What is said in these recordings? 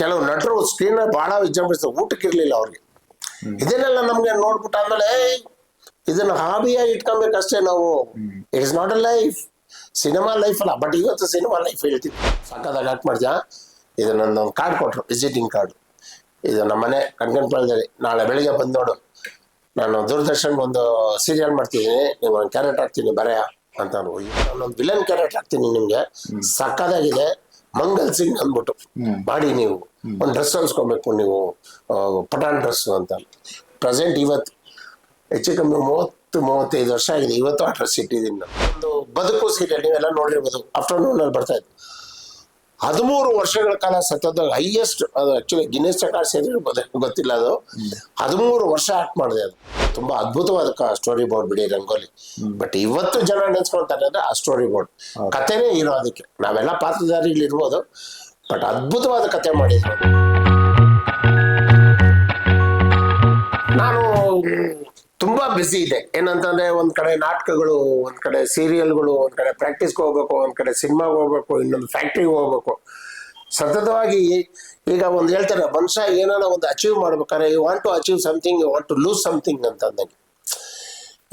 ಕೆಲವು ನಟರು ಸ್ಕ್ರೀನ್ ಬಹಳ ವಿಜೃಂಭಿಸ್ತಾರೆ. ಊಟಕ್ಕೆ ಇರ್ಲಿಲ್ಲ ಅವ್ರಿಗೆ. ಇದನ್ನೆಲ್ಲ ನಮ್ಗೆ ನೋಡ್ಬಿಟ್ಟು ಏಯ್, ಇದನ್ನ ಹಾಬಿಯಾಗಿ ಇಟ್ಕೊಬೇಕಷ್ಟೇ ನಾವು. It is not a life cinema life ಅಲ್ಲ. ಬಟ್ ಇವತ್ತು ಸಿನಿಮಾ ಲೈಫ್ ಹೇಳ್ತೀನಿ. ಸಾಕಾದಾಗ ಆಕ್ಟ್ ಮಾಡ್ದ ಇದು ನನ್ನ ಕಾರ್ಡ್ ಕೊಟ್ರು. ವಿಸಿಟಿಂಗ್ ಕಾರ್ಡ್ ಇದು ನಮ್ಮ ಮನೆ ಕಣ್ಕಂಡ್ಪಾಳ್ದಲ್ಲಿ ನಾಳೆ ಬೆಳಿಗ್ಗೆ ಬಂದು ನೋಡು. ನಾನು ದೂರದರ್ಶನ್ ಒಂದು ಸೀರಿಯಲ್ ಮಾಡ್ತಿದ್ದೀನಿ. ನೀವು ಒಂದು ಕ್ಯಾರೆಕ್ಟ್ ಹಾಕ್ತೀನಿ ಬರೆಯ. ಅಂತ ನಾನು ವಿಲನ್ ಕ್ಯಾರೆಕ್ಟ್ ಹಾಕ್ತೀನಿ ನಿಮ್ಗೆ. ಸಕ್ಕದಾಗಿದೆ ಮಂಗಲ್ ಸಿಂಗ್ ಅಂದ್ಬಿಟ್ಟು ಮಾಡಿ ನೀವು ಒಂದು ಡ್ರೆಸ್ ಹೊಲ್ಸ್ಕೊಬೇಕು ನೀವು ಪಟಾನ್ ಪಠಾಣ್ ಡ್ರೆಸ್ ಅಂತ. ಪ್ರೆಸೆಂಟ್ ಇವತ್ತು ಹೆಚ್ಚು ಕಮ್ಮಿ ಮೂವತ್ತು ಮೂವತ್ತೈದು ವರ್ಷ ಆಗಿದೆ. ಇವತ್ತು ಆ ಡ್ರೆಸ್ ಇಟ್ಟಿದ್ದೀನಿ ನಾನು. ಒಂದು ಬದುಕು ಸೀರಿಯಲ್ ನೀವೆಲ್ಲ ನೋಡಿರ್ಬೋದು. ಆಫ್ಟರ್ನೂನ್ ಅಲ್ಲಿ ಬರ್ತಾ ಇತ್ತು ಹದಿಮೂರು ವರ್ಷಗಳ ಕಾಲ ಸತತ ಹೈಯೆಸ್ಟ್ ಅದು ಆಕ್ಚುಲಿ ಗಿನ್ನೆಸ್ ರೆಕಾರ್ಡ್ ಸೇರಿರ್ಬೋದು ಗೊತ್ತಿಲ್ಲ ಅದು. ಹದಿಮೂರು ವರ್ಷ ಆಕ್ಟ್ ಮಾಡಿದೆ ಅದು. ತುಂಬಾ ಅದ್ಭುತವಾದ ಸ್ಟೋರಿ ಬೋರ್ಡ್ ಬಿಡಿ ರಂಗೋಲಿ. ಬಟ್ ಇವತ್ತು ಜನ ನೆನ್ಸ್ಕೊಳ್ತಾರೆ ಅಂದ್ರೆ ಆ ಸ್ಟೋರಿ ಬೋರ್ಡ್ ಕಥೆನೇ ಇರೋ ಅದಕ್ಕೆ. ನಾವೆಲ್ಲ ಪಾತ್ರಧಾರಿಗಳಿರ್ಬೋದು ಬಟ್ ಅದ್ಭುತವಾದ ಕತೆ ಮಾಡಿದ್ರು. ನಾನು ತುಂಬಾ ಬ್ಯುಸಿ ಇದೆ ಏನಂತಂದ್ರೆ ಒಂದ್ ಕಡೆ ನಾಟಕಗಳು ಒಂದ್ ಕಡೆ ಸೀರಿಯಲ್ಗಳು ಒಂದ್ ಕಡೆ ಪ್ರಾಕ್ಟೀಸ್ಗೆ ಹೋಗ್ಬೇಕು ಒಂದ್ ಕಡೆ ಸಿನಿಮಾಗೆ ಹೋಗ್ಬೇಕು ಇನ್ನೊಂದು ಫ್ಯಾಕ್ಟ್ರಿಗೆ ಹೋಗ್ಬೇಕು. ಸತತವಾಗಿ ಈಗ ಒಂದು ಹೇಳ್ತಾರೆ, ಮನುಷ್ಯ ಏನಾರ ಒಂದು ಅಚೀವ್ ಮಾಡ್ಬೇಕಾದ್ರೆ you want to achieve something you want to lose something ಅಂತ ಅಂದಂಗೆ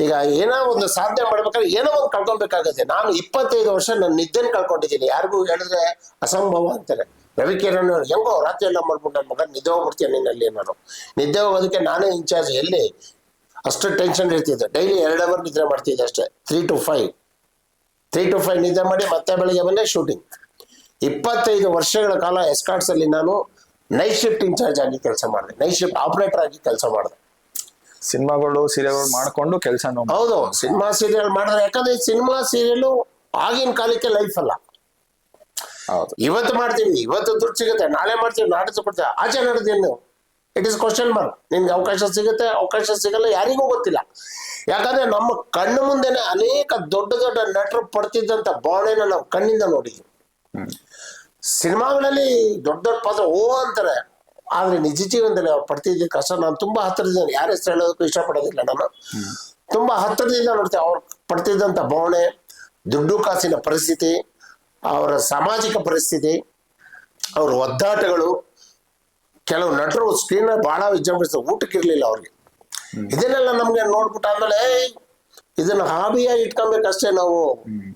ಈಗ ಏನೋ ಒಂದು ಸಾಧನೆ ಮಾಡ್ಬೇಕಾದ್ರೆ, ಏನೋ ಒಂದು ಕಳ್ಕೊಬೇಕಾಗತ್ತೆ. ನಾನು ಇಪ್ಪತ್ತೈದು ವರ್ಷ ನನ್ನ ನಿದ್ದೆನ ಕಳ್ಕೊಂಡಿದ್ದೀನಿ. ಯಾರಿಗೂ ಹೇಳಿದ್ರೆ ಅಸಂಭವ ಅಂತಾರೆ. ರವಿಕಿರಣ್ ಹೆಂಗೋ ರಾತ್ರಿ ಎಲ್ಲ ಮಾಡ್ಬಿಟ್ಟು ನನ್ನ ಮಗ ನಿದ್ದೆ ಹೋಗ್ಬಿಡ್ತೀನಿ ನಿನ್ನಲ್ಲಿ ನಾನು ನಿದ್ದೆ ಹೋಗೋದಕ್ಕೆ ನಾನೇ ಇನ್ಚಾರ್ಜ್ ಎಲ್ಲಿ? ಅಷ್ಟು ಟೆನ್ಷನ್ ಇರ್ತಿದ್ದೆ ಡೈಲಿ ಎರಡು ಅವರ್ ನಿದ್ರೆ ಮಾಡ್ತಿದ್ದೆ ಅಷ್ಟೇ. Three to five three to five ನಿದ್ದೆ ಮಾಡಿ ಮತ್ತೆ ಬೆಳಿಗ್ಗೆ ಬಂದೆ ಶೂಟಿಂಗ್ ಇಪ್ಪತ್ತೈದು ವರ್ಷಗಳ ಕಾಲ ಎಸ್ಕಾಟ್ಸ್ ಅಲ್ಲಿ ನಾನು ನೈಟ್ ಶಿಫ್ಟ್ ಇನ್ಚಾರ್ಜ್ ಆಗಿ ಕೆಲಸ ಮಾಡಿದೆ. ನೈಟ್ ಶಿಫ್ಟ್ ಆಪರೇಟರ್ ಆಗಿ ಕೆಲಸ ಮಾಡಿದೆ. ಸಿನಿಮಾಗಳು ಸೀರಿಯಲ್ಗಳು ಮಾಡ್ಕೊಂಡು ಕೆಲಸ ಹೌದು ಸಿನಿಮಾ ಸೀರಿಯಲ್ ಮಾಡಿದ್ರೆ ಯಾಕಂದ್ರೆ ಸಿನಿಮಾ ಸೀರಿಯಲ್ ಆಗಿನ ಕಾಲಕ್ಕೆ ಲೈಫ್ ಅಲ್ಲ. ಹೌದು. ಇವತ್ತು ಮಾಡ್ತೀವಿ ಇವತ್ತು ದುಡ್ಡು ಸಿಗುತ್ತೆ ನಾಳೆ ಮಾಡ್ತೀವಿ ನಾಡಿದ್ದು ಕೊಡ್ತೀವಿ ಆಚೆ ನಡೆದೇನು ಇಟ್ ಇಸ್ ಕ್ವಶನ್ ಮಾರ್ಕ್ ನಿನ್ಗೆ ಅವಕಾಶ ಸಿಗುತ್ತೆ ಅವಕಾಶ ಸಿಗಲ್ಲ ಯಾರಿಗೂ ಗೊತ್ತಿಲ್ಲ. ಯಾಕಂದ್ರೆ ನಮ್ಮ ಕಣ್ಣು ಮುಂದೆನೆ ಅನೇಕ ದೊಡ್ಡ ದೊಡ್ಡ ನಟರು ಪಡ್ತಿದ್ದಂತ ಭಾವನೆನ ನಾವು ಕಣ್ಣಿಂದ ನೋಡಿದ್ವಿ. ಸಿನಿಮಾಗಳಲ್ಲಿ ದೊಡ್ಡ ದೊಡ್ಡ ಪಾತ್ರ, ಓ ಅಂತಾರೆ. ಆದ್ರೆ ನಿಜ ಜೀವನದಲ್ಲಿ ಅವ್ರು ಪಡ್ತಿದ್ದ ಕಷ್ಟ ನಾನು ತುಂಬಾ ಹತ್ತಿರದಿಂದ, ಯಾರ ಹೆಸರು ಹೇಳೋದಕ್ಕೂ ಇಷ್ಟಪಡೋದಿಲ್ಲ ನಾನು. ತುಂಬಾ ಹತ್ತಿರದಿಂದ ನೋಡ್ತೇವೆ ಅವ್ರು ಪಡ್ತಿದ್ದಂತ ಭಾವನೆ, ದುಡ್ಡು ಕಾಸಿನ ಪರಿಸ್ಥಿತಿ, ಅವರ ಸಾಮಾಜಿಕ ಪರಿಸ್ಥಿತಿ, ಅವ್ರ ಒದ್ದಾಟಗಳು, ಕೆಲವು ನಟರು ಸ್ಕ್ರೀನ್ ಬಹಳ ವಿಜೃಂಭಿಸ್ತಾರೆ, ಊಟಕ್ಕೆ ಇರ್ಲಿಲ್ಲ ಅವ್ರಿಗೆ. ಇದನ್ನೆಲ್ಲ ನಮ್ಗೆ ನೋಡ್ಬಿಟ್ಟು ಆಮೇಲೆ ಇದನ್ನ ಹಾಬಿಯಾಗಿ ಇಟ್ಕೊಬೇಕಷ್ಟೇ ನಾವು.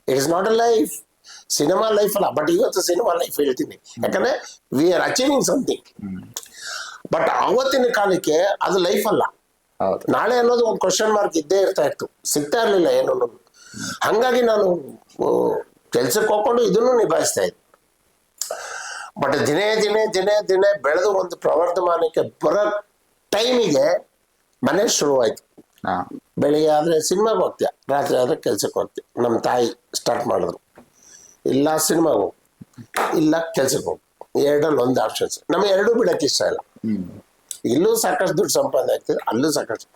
It is not a life cinema life ಅಲ್ಲ ಬಟ್ ಇವತ್ತು ಸಿನಿಮಾ ಲೈಫ್ ಹೇಳ್ತೀನಿ. ಯಾಕಂದ್ರೆ we are achieving something but ಅವತ್ತಿನ ಕಾಲಕ್ಕೆ ಅದು ಲೈಫ್ ಅಲ್ಲ. ನಾಳೆ ಅನ್ನೋದು ಒಂದು ಕ್ವಶನ್ ಮಾರ್ಕ್ ಇದ್ದೇ ಇರ್ತಾ ಇತ್ತು. ಸಿಗ್ತಾ ಇರ್ಲಿಲ್ಲ ಏನೋ ಹಂಗಾಗಿ ನಾನು ಕೆಲ್ಸಕ್ಕೆ ಹೋಗ್ಕೊಂಡು ಇದನ್ನು ನಿಭಾಯಿಸ್ತಾ ಇದ್ದೆ. ಬಟ್ ದಿನೇ ದಿನೇ ದಿನೇ ದಿನೇ ಬೆಳೆದು ಒಂದು ಪ್ರವರ್ಧಮಾನಕ್ಕೆ ಬರೋ ಟೈಮಿಗೆ ಮನೆ ಶುರುವಾಯ್ತು ಬೆಳಿಗ್ಗೆ ಆದ್ರೆ ಸಿನಿಮಾಗೆ ಹೋಗ್ತೀಯ ರಾತ್ರಿ ಆದ್ರೆ ಕೆಲ್ಸಕ್ಕೆ ಹೋಗ್ತೀಯ ನಮ್ಮ ತಾಯಿ ಸ್ಟಾರ್ಟ್ ಮಾಡಿದ್ರು. ಇಲ್ಲ ಸಿನಿಮಾ ಹೋಗು ಇಲ್ಲ ಕೆಲ್ಸಕ್ಕೆ ಹೋಗು. ಎರಡಲ್ಲಿ ಒಂದು ಆಪ್ಷನ್ಸ್ ನಮಗೆ ಎರಡೂ ಬಿಡಕ್ಕೆ ಇಷ್ಟ ಇಲ್ಲ. ಇಲ್ಲೂ ಸಾಕಷ್ಟು ದುಡ್ಡು ಸಂಪಾದನೆ ಆಗ್ತದೆ ಅಲ್ಲೂ ಸಾಕಷ್ಟು.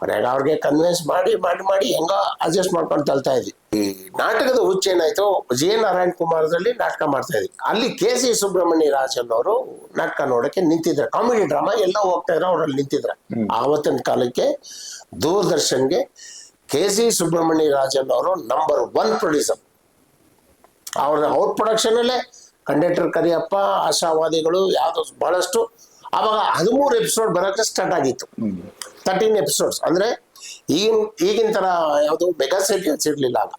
ಕೊನೆಗೆ ಅವ್ರಿಗೆ ಕನ್ವಿನ್ಸ್ ಮಾಡಿ ಮಾಡಿ ಮಾಡಿ ಹೆಂಗೋ ಅಡ್ಜಸ್ಟ್ ಮಾಡ್ಕೊಂಡು ತಲ್ತಾ ಇದ್ವಿ. ಈ ನಾಟಕದ ಹುಚ್ಚ ಏನಾಯ್ತು ಜಿ ನಾರಾಯಣ್ ಕುಮಾರದಲ್ಲಿ ನಾಟಕ ಮಾಡ್ತಾ ಇದ್ವಿ. ಅಲ್ಲಿ ಕೆ ಸಿ ಸುಬ್ರಹ್ಮಣ್ಯ ರಾಜನ್ ಅವರು ನಾಟಕ ನೋಡಕ್ಕೆ ನಿಂತಿದ್ರು. ಕಾಮಿಡಿ ಡ್ರಾಮಾ ಎಲ್ಲ ಹೋಗ್ತಾ ಇದ್ರು ಅವ್ರಲ್ಲಿ ನಿಂತಿದ್ರು. ಆವತ್ತಿನ ಕಾಲಕ್ಕೆ ದೂರದರ್ಶನ್ಗೆ ಕೆ ಸಿ ಸುಬ್ರಹ್ಮಣ್ಯ ರಾಜನ್ ಅವರು ನಂಬರ್ ಒನ್ ಪ್ರೊಡ್ಯೂಸರ್ ಅವ್ರ ಔಟ್ ಪ್ರೊಡಕ್ಷನಲ್ಲೇ ಕಂಡಕ್ಟರ್ ಕರಿಯಪ್ಪ ಆಶಾವಾದಿಗಳು ಯಾವ್ದು ಬಹಳಷ್ಟು. ಅವಾಗ ಹದಿಮೂರು ಎಪಿಸೋಡ್ ಬರೋಕೆ ಸ್ಟಾರ್ಟ್ ಆಗಿತ್ತು. ತರ್ಟೀನ್ ಎಪಿಸೋಡ್ಸ್ ಅಂದ್ರೆ ಈಗಿನ ಈಗಿನ ತರ ಯಾವುದು ಮೆಗಾ ಸೀರಿಯಲ್ಸ್ ಇರಲಿಲ್ಲ ಆಗ.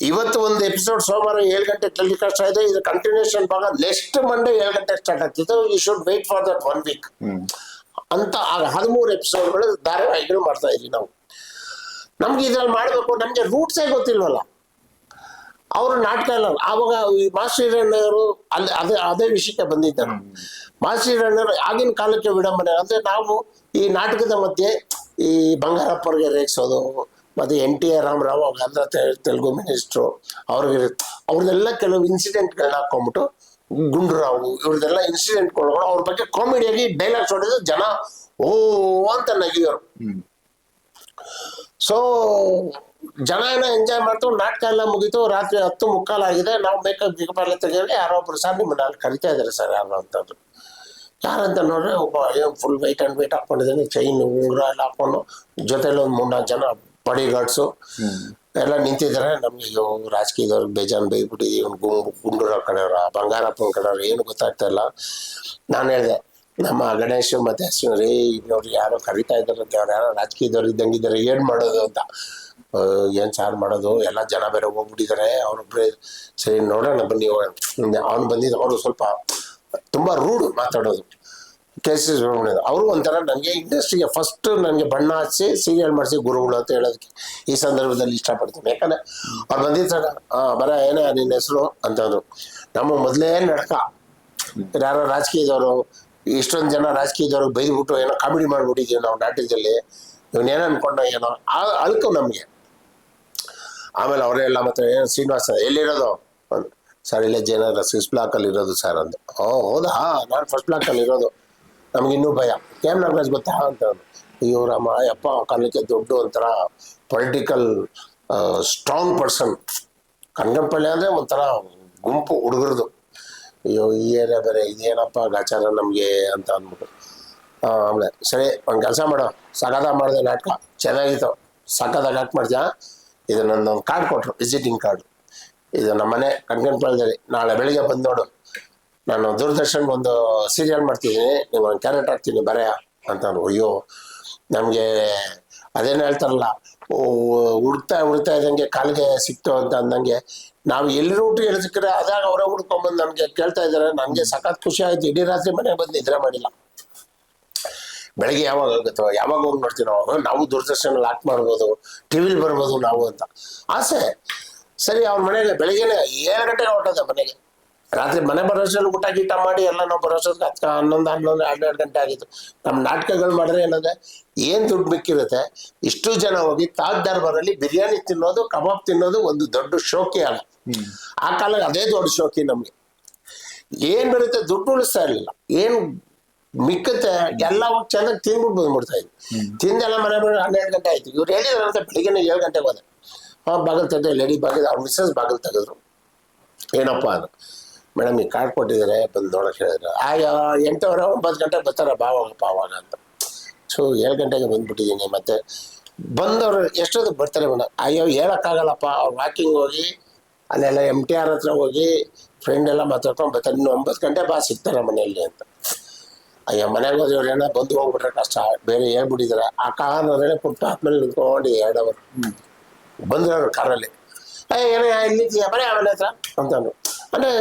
ಇವತ್ತು ಒಂದು ಎಪಿಸೋಡ್ ಸೋಮವಾರ ಏಳು ಗಂಟೆ ಟೆಲಿಕಾಸ್ಟ್ ಆಯ್ತು ಇದು. ಕಂಟಿನ್ಯೂಷನ್ ಭಾಗ ನೆಕ್ಸ್ಟ್ ಮಂಡೇ ಏಳು ಗಂಟೆ ಸ್ಟಾರ್ಟ್ ಆಗ್ತಿತ್ತು. You should wait for that one week ಅಂತ ಆಗ ಹದಿಮೂರು ಎಪಿಸೋಡ್ಗಳು ಧಾರಾವಾಹಿಗಳು ಮಾಡ್ತಾ ಇದ್ವಿ ನಾವು. ನಮ್ಗೆ ಇದ್ರಲ್ಲಿ ಮಾಡಬೇಕು. ನಮಗೆ ರೂಟ್ಸೇ ಗೊತ್ತಿಲ್ವಲ್ಲ. ಅವರು ನಾಟಕ ಎಲ್ಲ ಆವಾಗ ಈ ಅಲ್ಲಿ ಅದೇ ಅದೇ ವಿಷಯಕ್ಕೆ ಬಂದಿದ್ದರು. ಮಾಸ್ಟಿರಣ್ಣವರು ಆಗಿನ ಕಾಲಕ್ಕೆ ವಿಡಂಬನೆ ಅಂದ್ರೆ ನಾವು ಈ ನಾಟಕದ ಮಧ್ಯೆ ಈ ಬಂಗಾರಪ್ಪರಿಗೆ ರೇಗಿಸೋದು ಮತ್ತೆ ಎನ್ ಟಿ ಆರ್ ರಾಮರಾವ್ ಅವಾಗ ಆಂಧ್ರ ತೆಲುಗು ಮಿನಿಸ್ಟ್ರು ಅವ್ರಿಗೆ ಅವ್ರದ್ದೆಲ್ಲ ಕೆಲವು ಇನ್ಸಿಡೆಂಟ್ಗಳನ್ನ ಹಾಕೊಂಡ್ಬಿಟ್ಟು ಗುಂಡೂರಾವು ಇನ್ಸಿಡೆಂಟ್ ಇನ್ಸಿಡೆಂಟ್ಗಳು ಅವ್ರ ಬಗ್ಗೆ ಕಾಮಿಡಿಯಾಗಿ ಡೈಲಾಗ್ಸ್ ಹೊಡೆದು ಜನ ಓ ಅಂತ ನಗಿಯೋರು. ಸೊ ಜನ ಏನೋ ಎಂಜಾಯ್ ಮಾಡ್ತು ನಾಟಕ ಎಲ್ಲ ಮುಗೀತು ರಾತ್ರಿ ಹತ್ತು ಮುಕ್ಕಾಲಾಗಿದೆ ನಾವು ಮೇಕಪ್ ಗಿಕಪ್ ಎಲ್ಲ ತೆಗಿಯಲಿ ಯಾರೋ ಒಬ್ರು ಸರ್ ನಿಮ್ಮನ್ನ ಅಲ್ಲಿ ಕರಿತಾ ಇದ್ದಾರೆ ಸರ್ ಯಾರು ಅಂತಂದ್ರು. ಯಾರಂತ ನೋಡ್ರೆ ಒಬ್ಬ ಫುಲ್ ವೈಟ್ ಅಂಡ್ ವೈಟ್ ಹಾಕೊಂಡಿದ್ದೀನಿ ಚೈನ್ ಉಂಗುರ ಎಲ್ಲ ಹಾಕೊಂಡು ಜೊತೆಲಿ ಒಂದು ಮೂರ್ನಾಲ್ಕು ಜನ ಬಾಡಿ ಗಾರ್ಡ್ಸು ಎಲ್ಲ ನಿಂತಿದ್ದಾರೆ. ನಮ್ಗೆ ಅಯ್ಯೋ ರಾಜಕೀಯದವ್ರಿಗೆ ಬೇಜಾನ್ ಬೈದ್ಬಿಟ್ಟಿದ್ದೀವಿ ಇವ್ನು ಗುಂಡು ಗುಂಡೂರ ಕಡೆಯವ್ರ ಬಂಗಾರಪ್ಪನ ಕಡೆಯವ್ರ ಏನು ಗೊತ್ತಾಗ್ತಾ ಇಲ್ಲ. ನಾನು ಹೇಳಿದೆ ನಮ್ಮ ಗಣೇಶ್ ಮತ್ತೆ ಅಶ್ವಿನ್ ರೀ ಯಾರು ಯಾರೋ ಕರಿತಾ ಅಂತ ಅವ್ರು ಯಾರೋ ರಾಜಕೀಯದವ್ರು ಇದ್ದಂಗಿದ್ದಾರೆ ಏನ್ ಮಾಡೋದು ಅಂತ. ಏನ್ ಸಾರ್ ಮಾಡೋದು? ಎಲ್ಲ ಜನ ಬೇರೆ ಹೋಗ್ಬಿಟ್ಟಿದ್ದಾರೆ ಅವ್ರೊಬ್ರೆ, ಸರಿ ನೋಡೋಣ ಬನ್ನಿ ಅವ್ನು ಬಂದಿದ್ದು ಅವರು ಸ್ವಲ್ಪ ತುಂಬಾ ರೂಡ್ ಮಾತಾಡೋದು. ಕೆ ಸಿ ಸುಬ್ರಹ್ಮಣ್ಯ ಅವರು ಒಂಥರ ನನಗೆ ಇಂಡಸ್ಟ್ರಿಗೆ ಫಸ್ಟ್ ನನಗೆ ಬಣ್ಣ ಹಚ್ಚಿ ಸೀರಿಯಲ್ ಮಾಡಿಸಿ ಗುರುಗಳು ಅಂತ ಹೇಳೋದಕ್ಕೆ ಈ ಸಂದರ್ಭದಲ್ಲಿ ಇಷ್ಟಪಡ್ತೀನಿ. ಯಾಕಂದ್ರೆ ಅವ್ರು ಬಂದಿರ್ತಾರೆ ಬರ, ಏನೇ ನಿನ್ನ ಹೆಸರು? ಅಂತಂದ್ರು ನಮ್ಮ ಮೊದಲೇ ನಡಕ. ಯಾರೋ ರಾಜಕೀಯದವರು, ಇಷ್ಟೊಂದು ಜನ ರಾಜಕೀಯದವ್ರಿಗೆ ಬೈದ್ಬಿಟ್ಟು ಏನೋ ಕಾಮಿಡಿ ಮಾಡಿಬಿಟ್ಟಿದ್ದೀವಿ ನಾವು ನಾಟಕದಲ್ಲಿ. ಇವನೇನೋ ಅನ್ಕೊಂಡ ಏನೋ ಆ ಅಳ್ಕು ನಮಗೆ. ಆಮೇಲೆ ಅವರೇ ಎಲ್ಲ ಮತ್ತೆ ಏನು ಶ್ರೀನಿವಾಸ, ಎಲ್ಲಿರೋದು. ಸರ್, ಇಲ್ಲ ಜಯನಗರ ಸಿಕ್ಸ್ ಬ್ಲಾಕಲ್ಲಿ ಇರೋದು ಸರ್, ಅಂದೆ, ಓ, ಹೌದಾ? ನಾನು ಫಸ್ಟ್ ಬ್ಲಾಕಲ್ಲಿ ಇರೋದು. ನಮ್ಗೆ ಇನ್ನೂ ಭಯ. ಏನ್ ನಾಗರಾಜ್ ಗೊತ್ತಾ? ಅಂತ ಇವರಮ್ಮ ಯಪ್ಪ ಕಾಲಕ್ಕೆ ದೊಡ್ಡ ಒಂಥರ ಪೊಲಿಟಿಕಲ್ ಸ್ಟ್ರಾಂಗ್ ಪರ್ಸನ್ ಕನಗಂಪಳ್ಳಿ ಅಂದ್ರೆ ಒಂಥರ ಗುಂಪು ಹುಡುಗರದು. ಅಯ್ಯೋ, ಈ ಏರಿಯಾ ಬೇರೆ ಇದೇನಪ್ಪ ಗಾಚಾರ ನಮಗೆ ಅಂತ ಅಂದ್ಬಿಟ್ಟು. ಆಮೇಲೆ ಸರಿ, ಒಂದು ಕೆಲಸ ಮಾಡೋ. ಸಗದ ಮಾಡಿದೆ ನಾಟಕ ಚೆನ್ನಾಗಿತ್ತು. ಸಕ್ಕದಾಗ ಯಾಕೆ ಮಾಡ್ತೀಯಾ? ಇದು ನನ್ನೊಂದು ಕಾರ್ಡ್ ಕೊಟ್ಟರು ವಿಸಿಟಿಂಗ್ ಕಾರ್ಡ್ ಇದು ನಮ್ಮ ಮನೆ ಕಣ್ಕಂಪಳ್ಳಿದಲ್ಲಿ ನಾಳೆ ಬೆಳಿಗ್ಗೆ ಬಂದು ನೋಡು. ನಾನು ದೂರದರ್ಶನ್ ಒಂದು ಸೀರಿಯಲ್ ಮಾಡ್ತಿದ್ದೀನಿ. ನೀವು ಒಂದು ಕ್ಯಾರೆಟ್ ಹಾಕ್ತೀನಿ, ಬರೆಯ ಅಂತ ಅಯ್ಯೋ, ನಮಗೆ ಅದೇನು ಹೇಳ್ತಾರಲ್ಲ ಹುಡ್ತಾ ಹುಡುಕ್ತಾ ಇದ್ದಂಗೆ ಕಾಲಿಗೆ ಸಿಕ್ತು ಅಂತ ಅಂದಂಗೆ, ನಾವು ಎಲ್ಲಿ ರೂಟ್ ಸಿಕ್ಕರೆ ಅದಾಗ ಅವರೇ ಹುಡ್ಕೊಂಬಂದು ನಮಗೆ ಕೇಳ್ತಾ ಇದ್ದಾರೆ ನನಗೆ ಸಖತ್ ಖುಷಿ ಆಯ್ತು. ಇಡೀ ರಾತ್ರಿ ಮನೆಗೆ ಬಂದು ನಿದ್ರೆ ಮಾಡಿಲ್ಲ. ಬೆಳಗ್ಗೆ ಯಾವಾಗ ಆಗುತ್ತೋ ಯಾವಾಗ ಹೋಗಿ ನೋಡ್ತೀವಿ ನಾವು ನಾವು ದೂರದರ್ಶನ ಲಾಕ್ ಮಾಡ್ಬೋದು ಟಿವಿಲಿ ಬರ್ಬೋದು ನಾವು ಅಂತ. ಆಸೆ. ಸರಿ ಅವ್ರ ಮನೆಗೆ ಬೆಳಿಗ್ಗೆನೆ ಏಳು ಗಂಟೆಗೆ ಹೊಟ್ಟದ ಮನೆಗೆ. ರಾತ್ರಿ ಮನೆ ಬರೋಷ್ಟರಲ್ಲಿ ಊಟ ಗೀಟ ಮಾಡಿ ಎಲ್ಲ ನಾವು ಬರೋಷ್ಟೊತ್ತಿಗೆ ಹತ್ತು ಹನ್ನೊಂದು ಹನ್ನೊಂದು ಹನ್ನೆರಡು ಗಂಟೆ ಆಗಿತ್ತು. ನಮ್ಮ ನಾಟಕಗಳು ಮಾಡಿದ್ರೆ ಏನಂದ್ರೆ ಏನು ದುಡ್ಡು ಮಿಕ್ಕಿರುತ್ತೆ ಇಷ್ಟು ಜನ ಹೋಗಿ ತಾಜ್ ದರ್ಬಾರಲ್ಲಿ ಬಿರಿಯಾನಿ ತಿನ್ನೋದು ಕಬಾಬ್ ತಿನ್ನೋದು ಒಂದು ದೊಡ್ಡ ಶೋಕಿ ಅಲ್ಲ. ಆ ಕಾಲ ಅದೇ ದೊಡ್ಡ ಶೋಕಿ ನಮಗೆ. ಏನ್ ಬರುತ್ತೆ ದುಡ್ಡು ಉಳಿಸ್ತಾ ಇರಲಿಲ್ಲ. ಏನ್ ಮಿಕ್ಕತ್ತೆ ಎಲ್ಲ ಹೋಗಿ ಚೆನ್ನಾಗಿ ತಿಂದ್ಬಿಟ್ಟು ಬಂದ್ಬಿಡ್ತಾ ಇದ್ವಿ ತಿಂದೆಲ್ಲ ಮನೆ ಬಿಡ ಹನ್ನೆರಡು ಗಂಟೆ ಆಯ್ತು. ಇವ್ರು ಹೇಳಿದ್ರು ಅಂತ ಬೆಳಿಗ್ಗೆ ಏಳು ಗಂಟೆಗೆ ಹೋದೆ. ಆ ಬಾಗಿಲು ತೆಗೆದು ಲೇಡಿ ಬಾಗಿಲು ಅವ್ರ ಮಿಸ್ಸಸ್ ಬಾಗಿಲು ತೆಗೆದ್ರು. ಏನಪ್ಪ ಅದು? ಮೇಡಮ್ ಈ ಕಾರ್ಡ್ ಕೊಟ್ಟಿದ್ದಾರೆ? ಬಂದು ನೋಡಕ್ಕೆ ಹೇಳಿದ್ರು. ಆಯಾ ಎಂಟೂವರೆ ಒಂಬತ್ತು ಗಂಟೆ ಬರ್ತಾರೆ ಬಾವಾಗಪ್ಪ ಅವಾಗ ಅಂತ. ಸೊ ಏಳು ಗಂಟೆಗೆ ಬಂದ್ಬಿಟ್ಟಿದ್ದೀನಿ. ಮತ್ತೆ ಬಂದವರು ಎಷ್ಟೊತ್ತಿಗೆ ಬರ್ತಾರೆ ಮೇಡಮ್? ಅಯ್ಯೋ ಹೇಳೋಕ್ಕಾಗಲ್ಲಪ್ಪ. ಅವ್ರು ವಾಕಿಂಗ್ ಹೋಗಿ ಅಲ್ಲೆಲ್ಲ ಎಂ ಟಿ ಆರ್ ಹತ್ರ ಹೋಗಿ ಫ್ರೆಂಡ್ ಎಲ್ಲ ಮಾತಾಡ್ಕೊಂಡು ಬರ್ತಾರೆ. ಇನ್ನು ಒಂಬತ್ತು ಗಂಟೆ ಬಾ ಸಿಗ್ತಾರೆ ಮನೆಯಲ್ಲಿ ಅಂತ. ಅಯ್ಯೋ ಮನೆಗೆ ಏನೋ ಬಂದು ಹೋಗ್ಬಿಟ್ರೆ ಕಷ್ಟ ಬೇರೆ ಹೇಳ್ಬಿಟ್ಟಿದ್ದಾರೆ ಆ ಕಾರ್ನಲ್ಲೇ ಪುಟ್ಟ ಆದ್ಮೇಲೆ ನಿಂತ್ಕೊಂಡು ಎರಡು ಅವರ್ ಬಂದ್ರು ಅವ್ರು ಕಾರಲ್ಲಿ ಅಯ್ಯ ಏನೇ ಇಲ್ಲಿದ್ದೀಯ ಬರೀ ಆಮೇಲೆ ಹತ್ರ? ಅಂತಾನು ಅಂದರೆ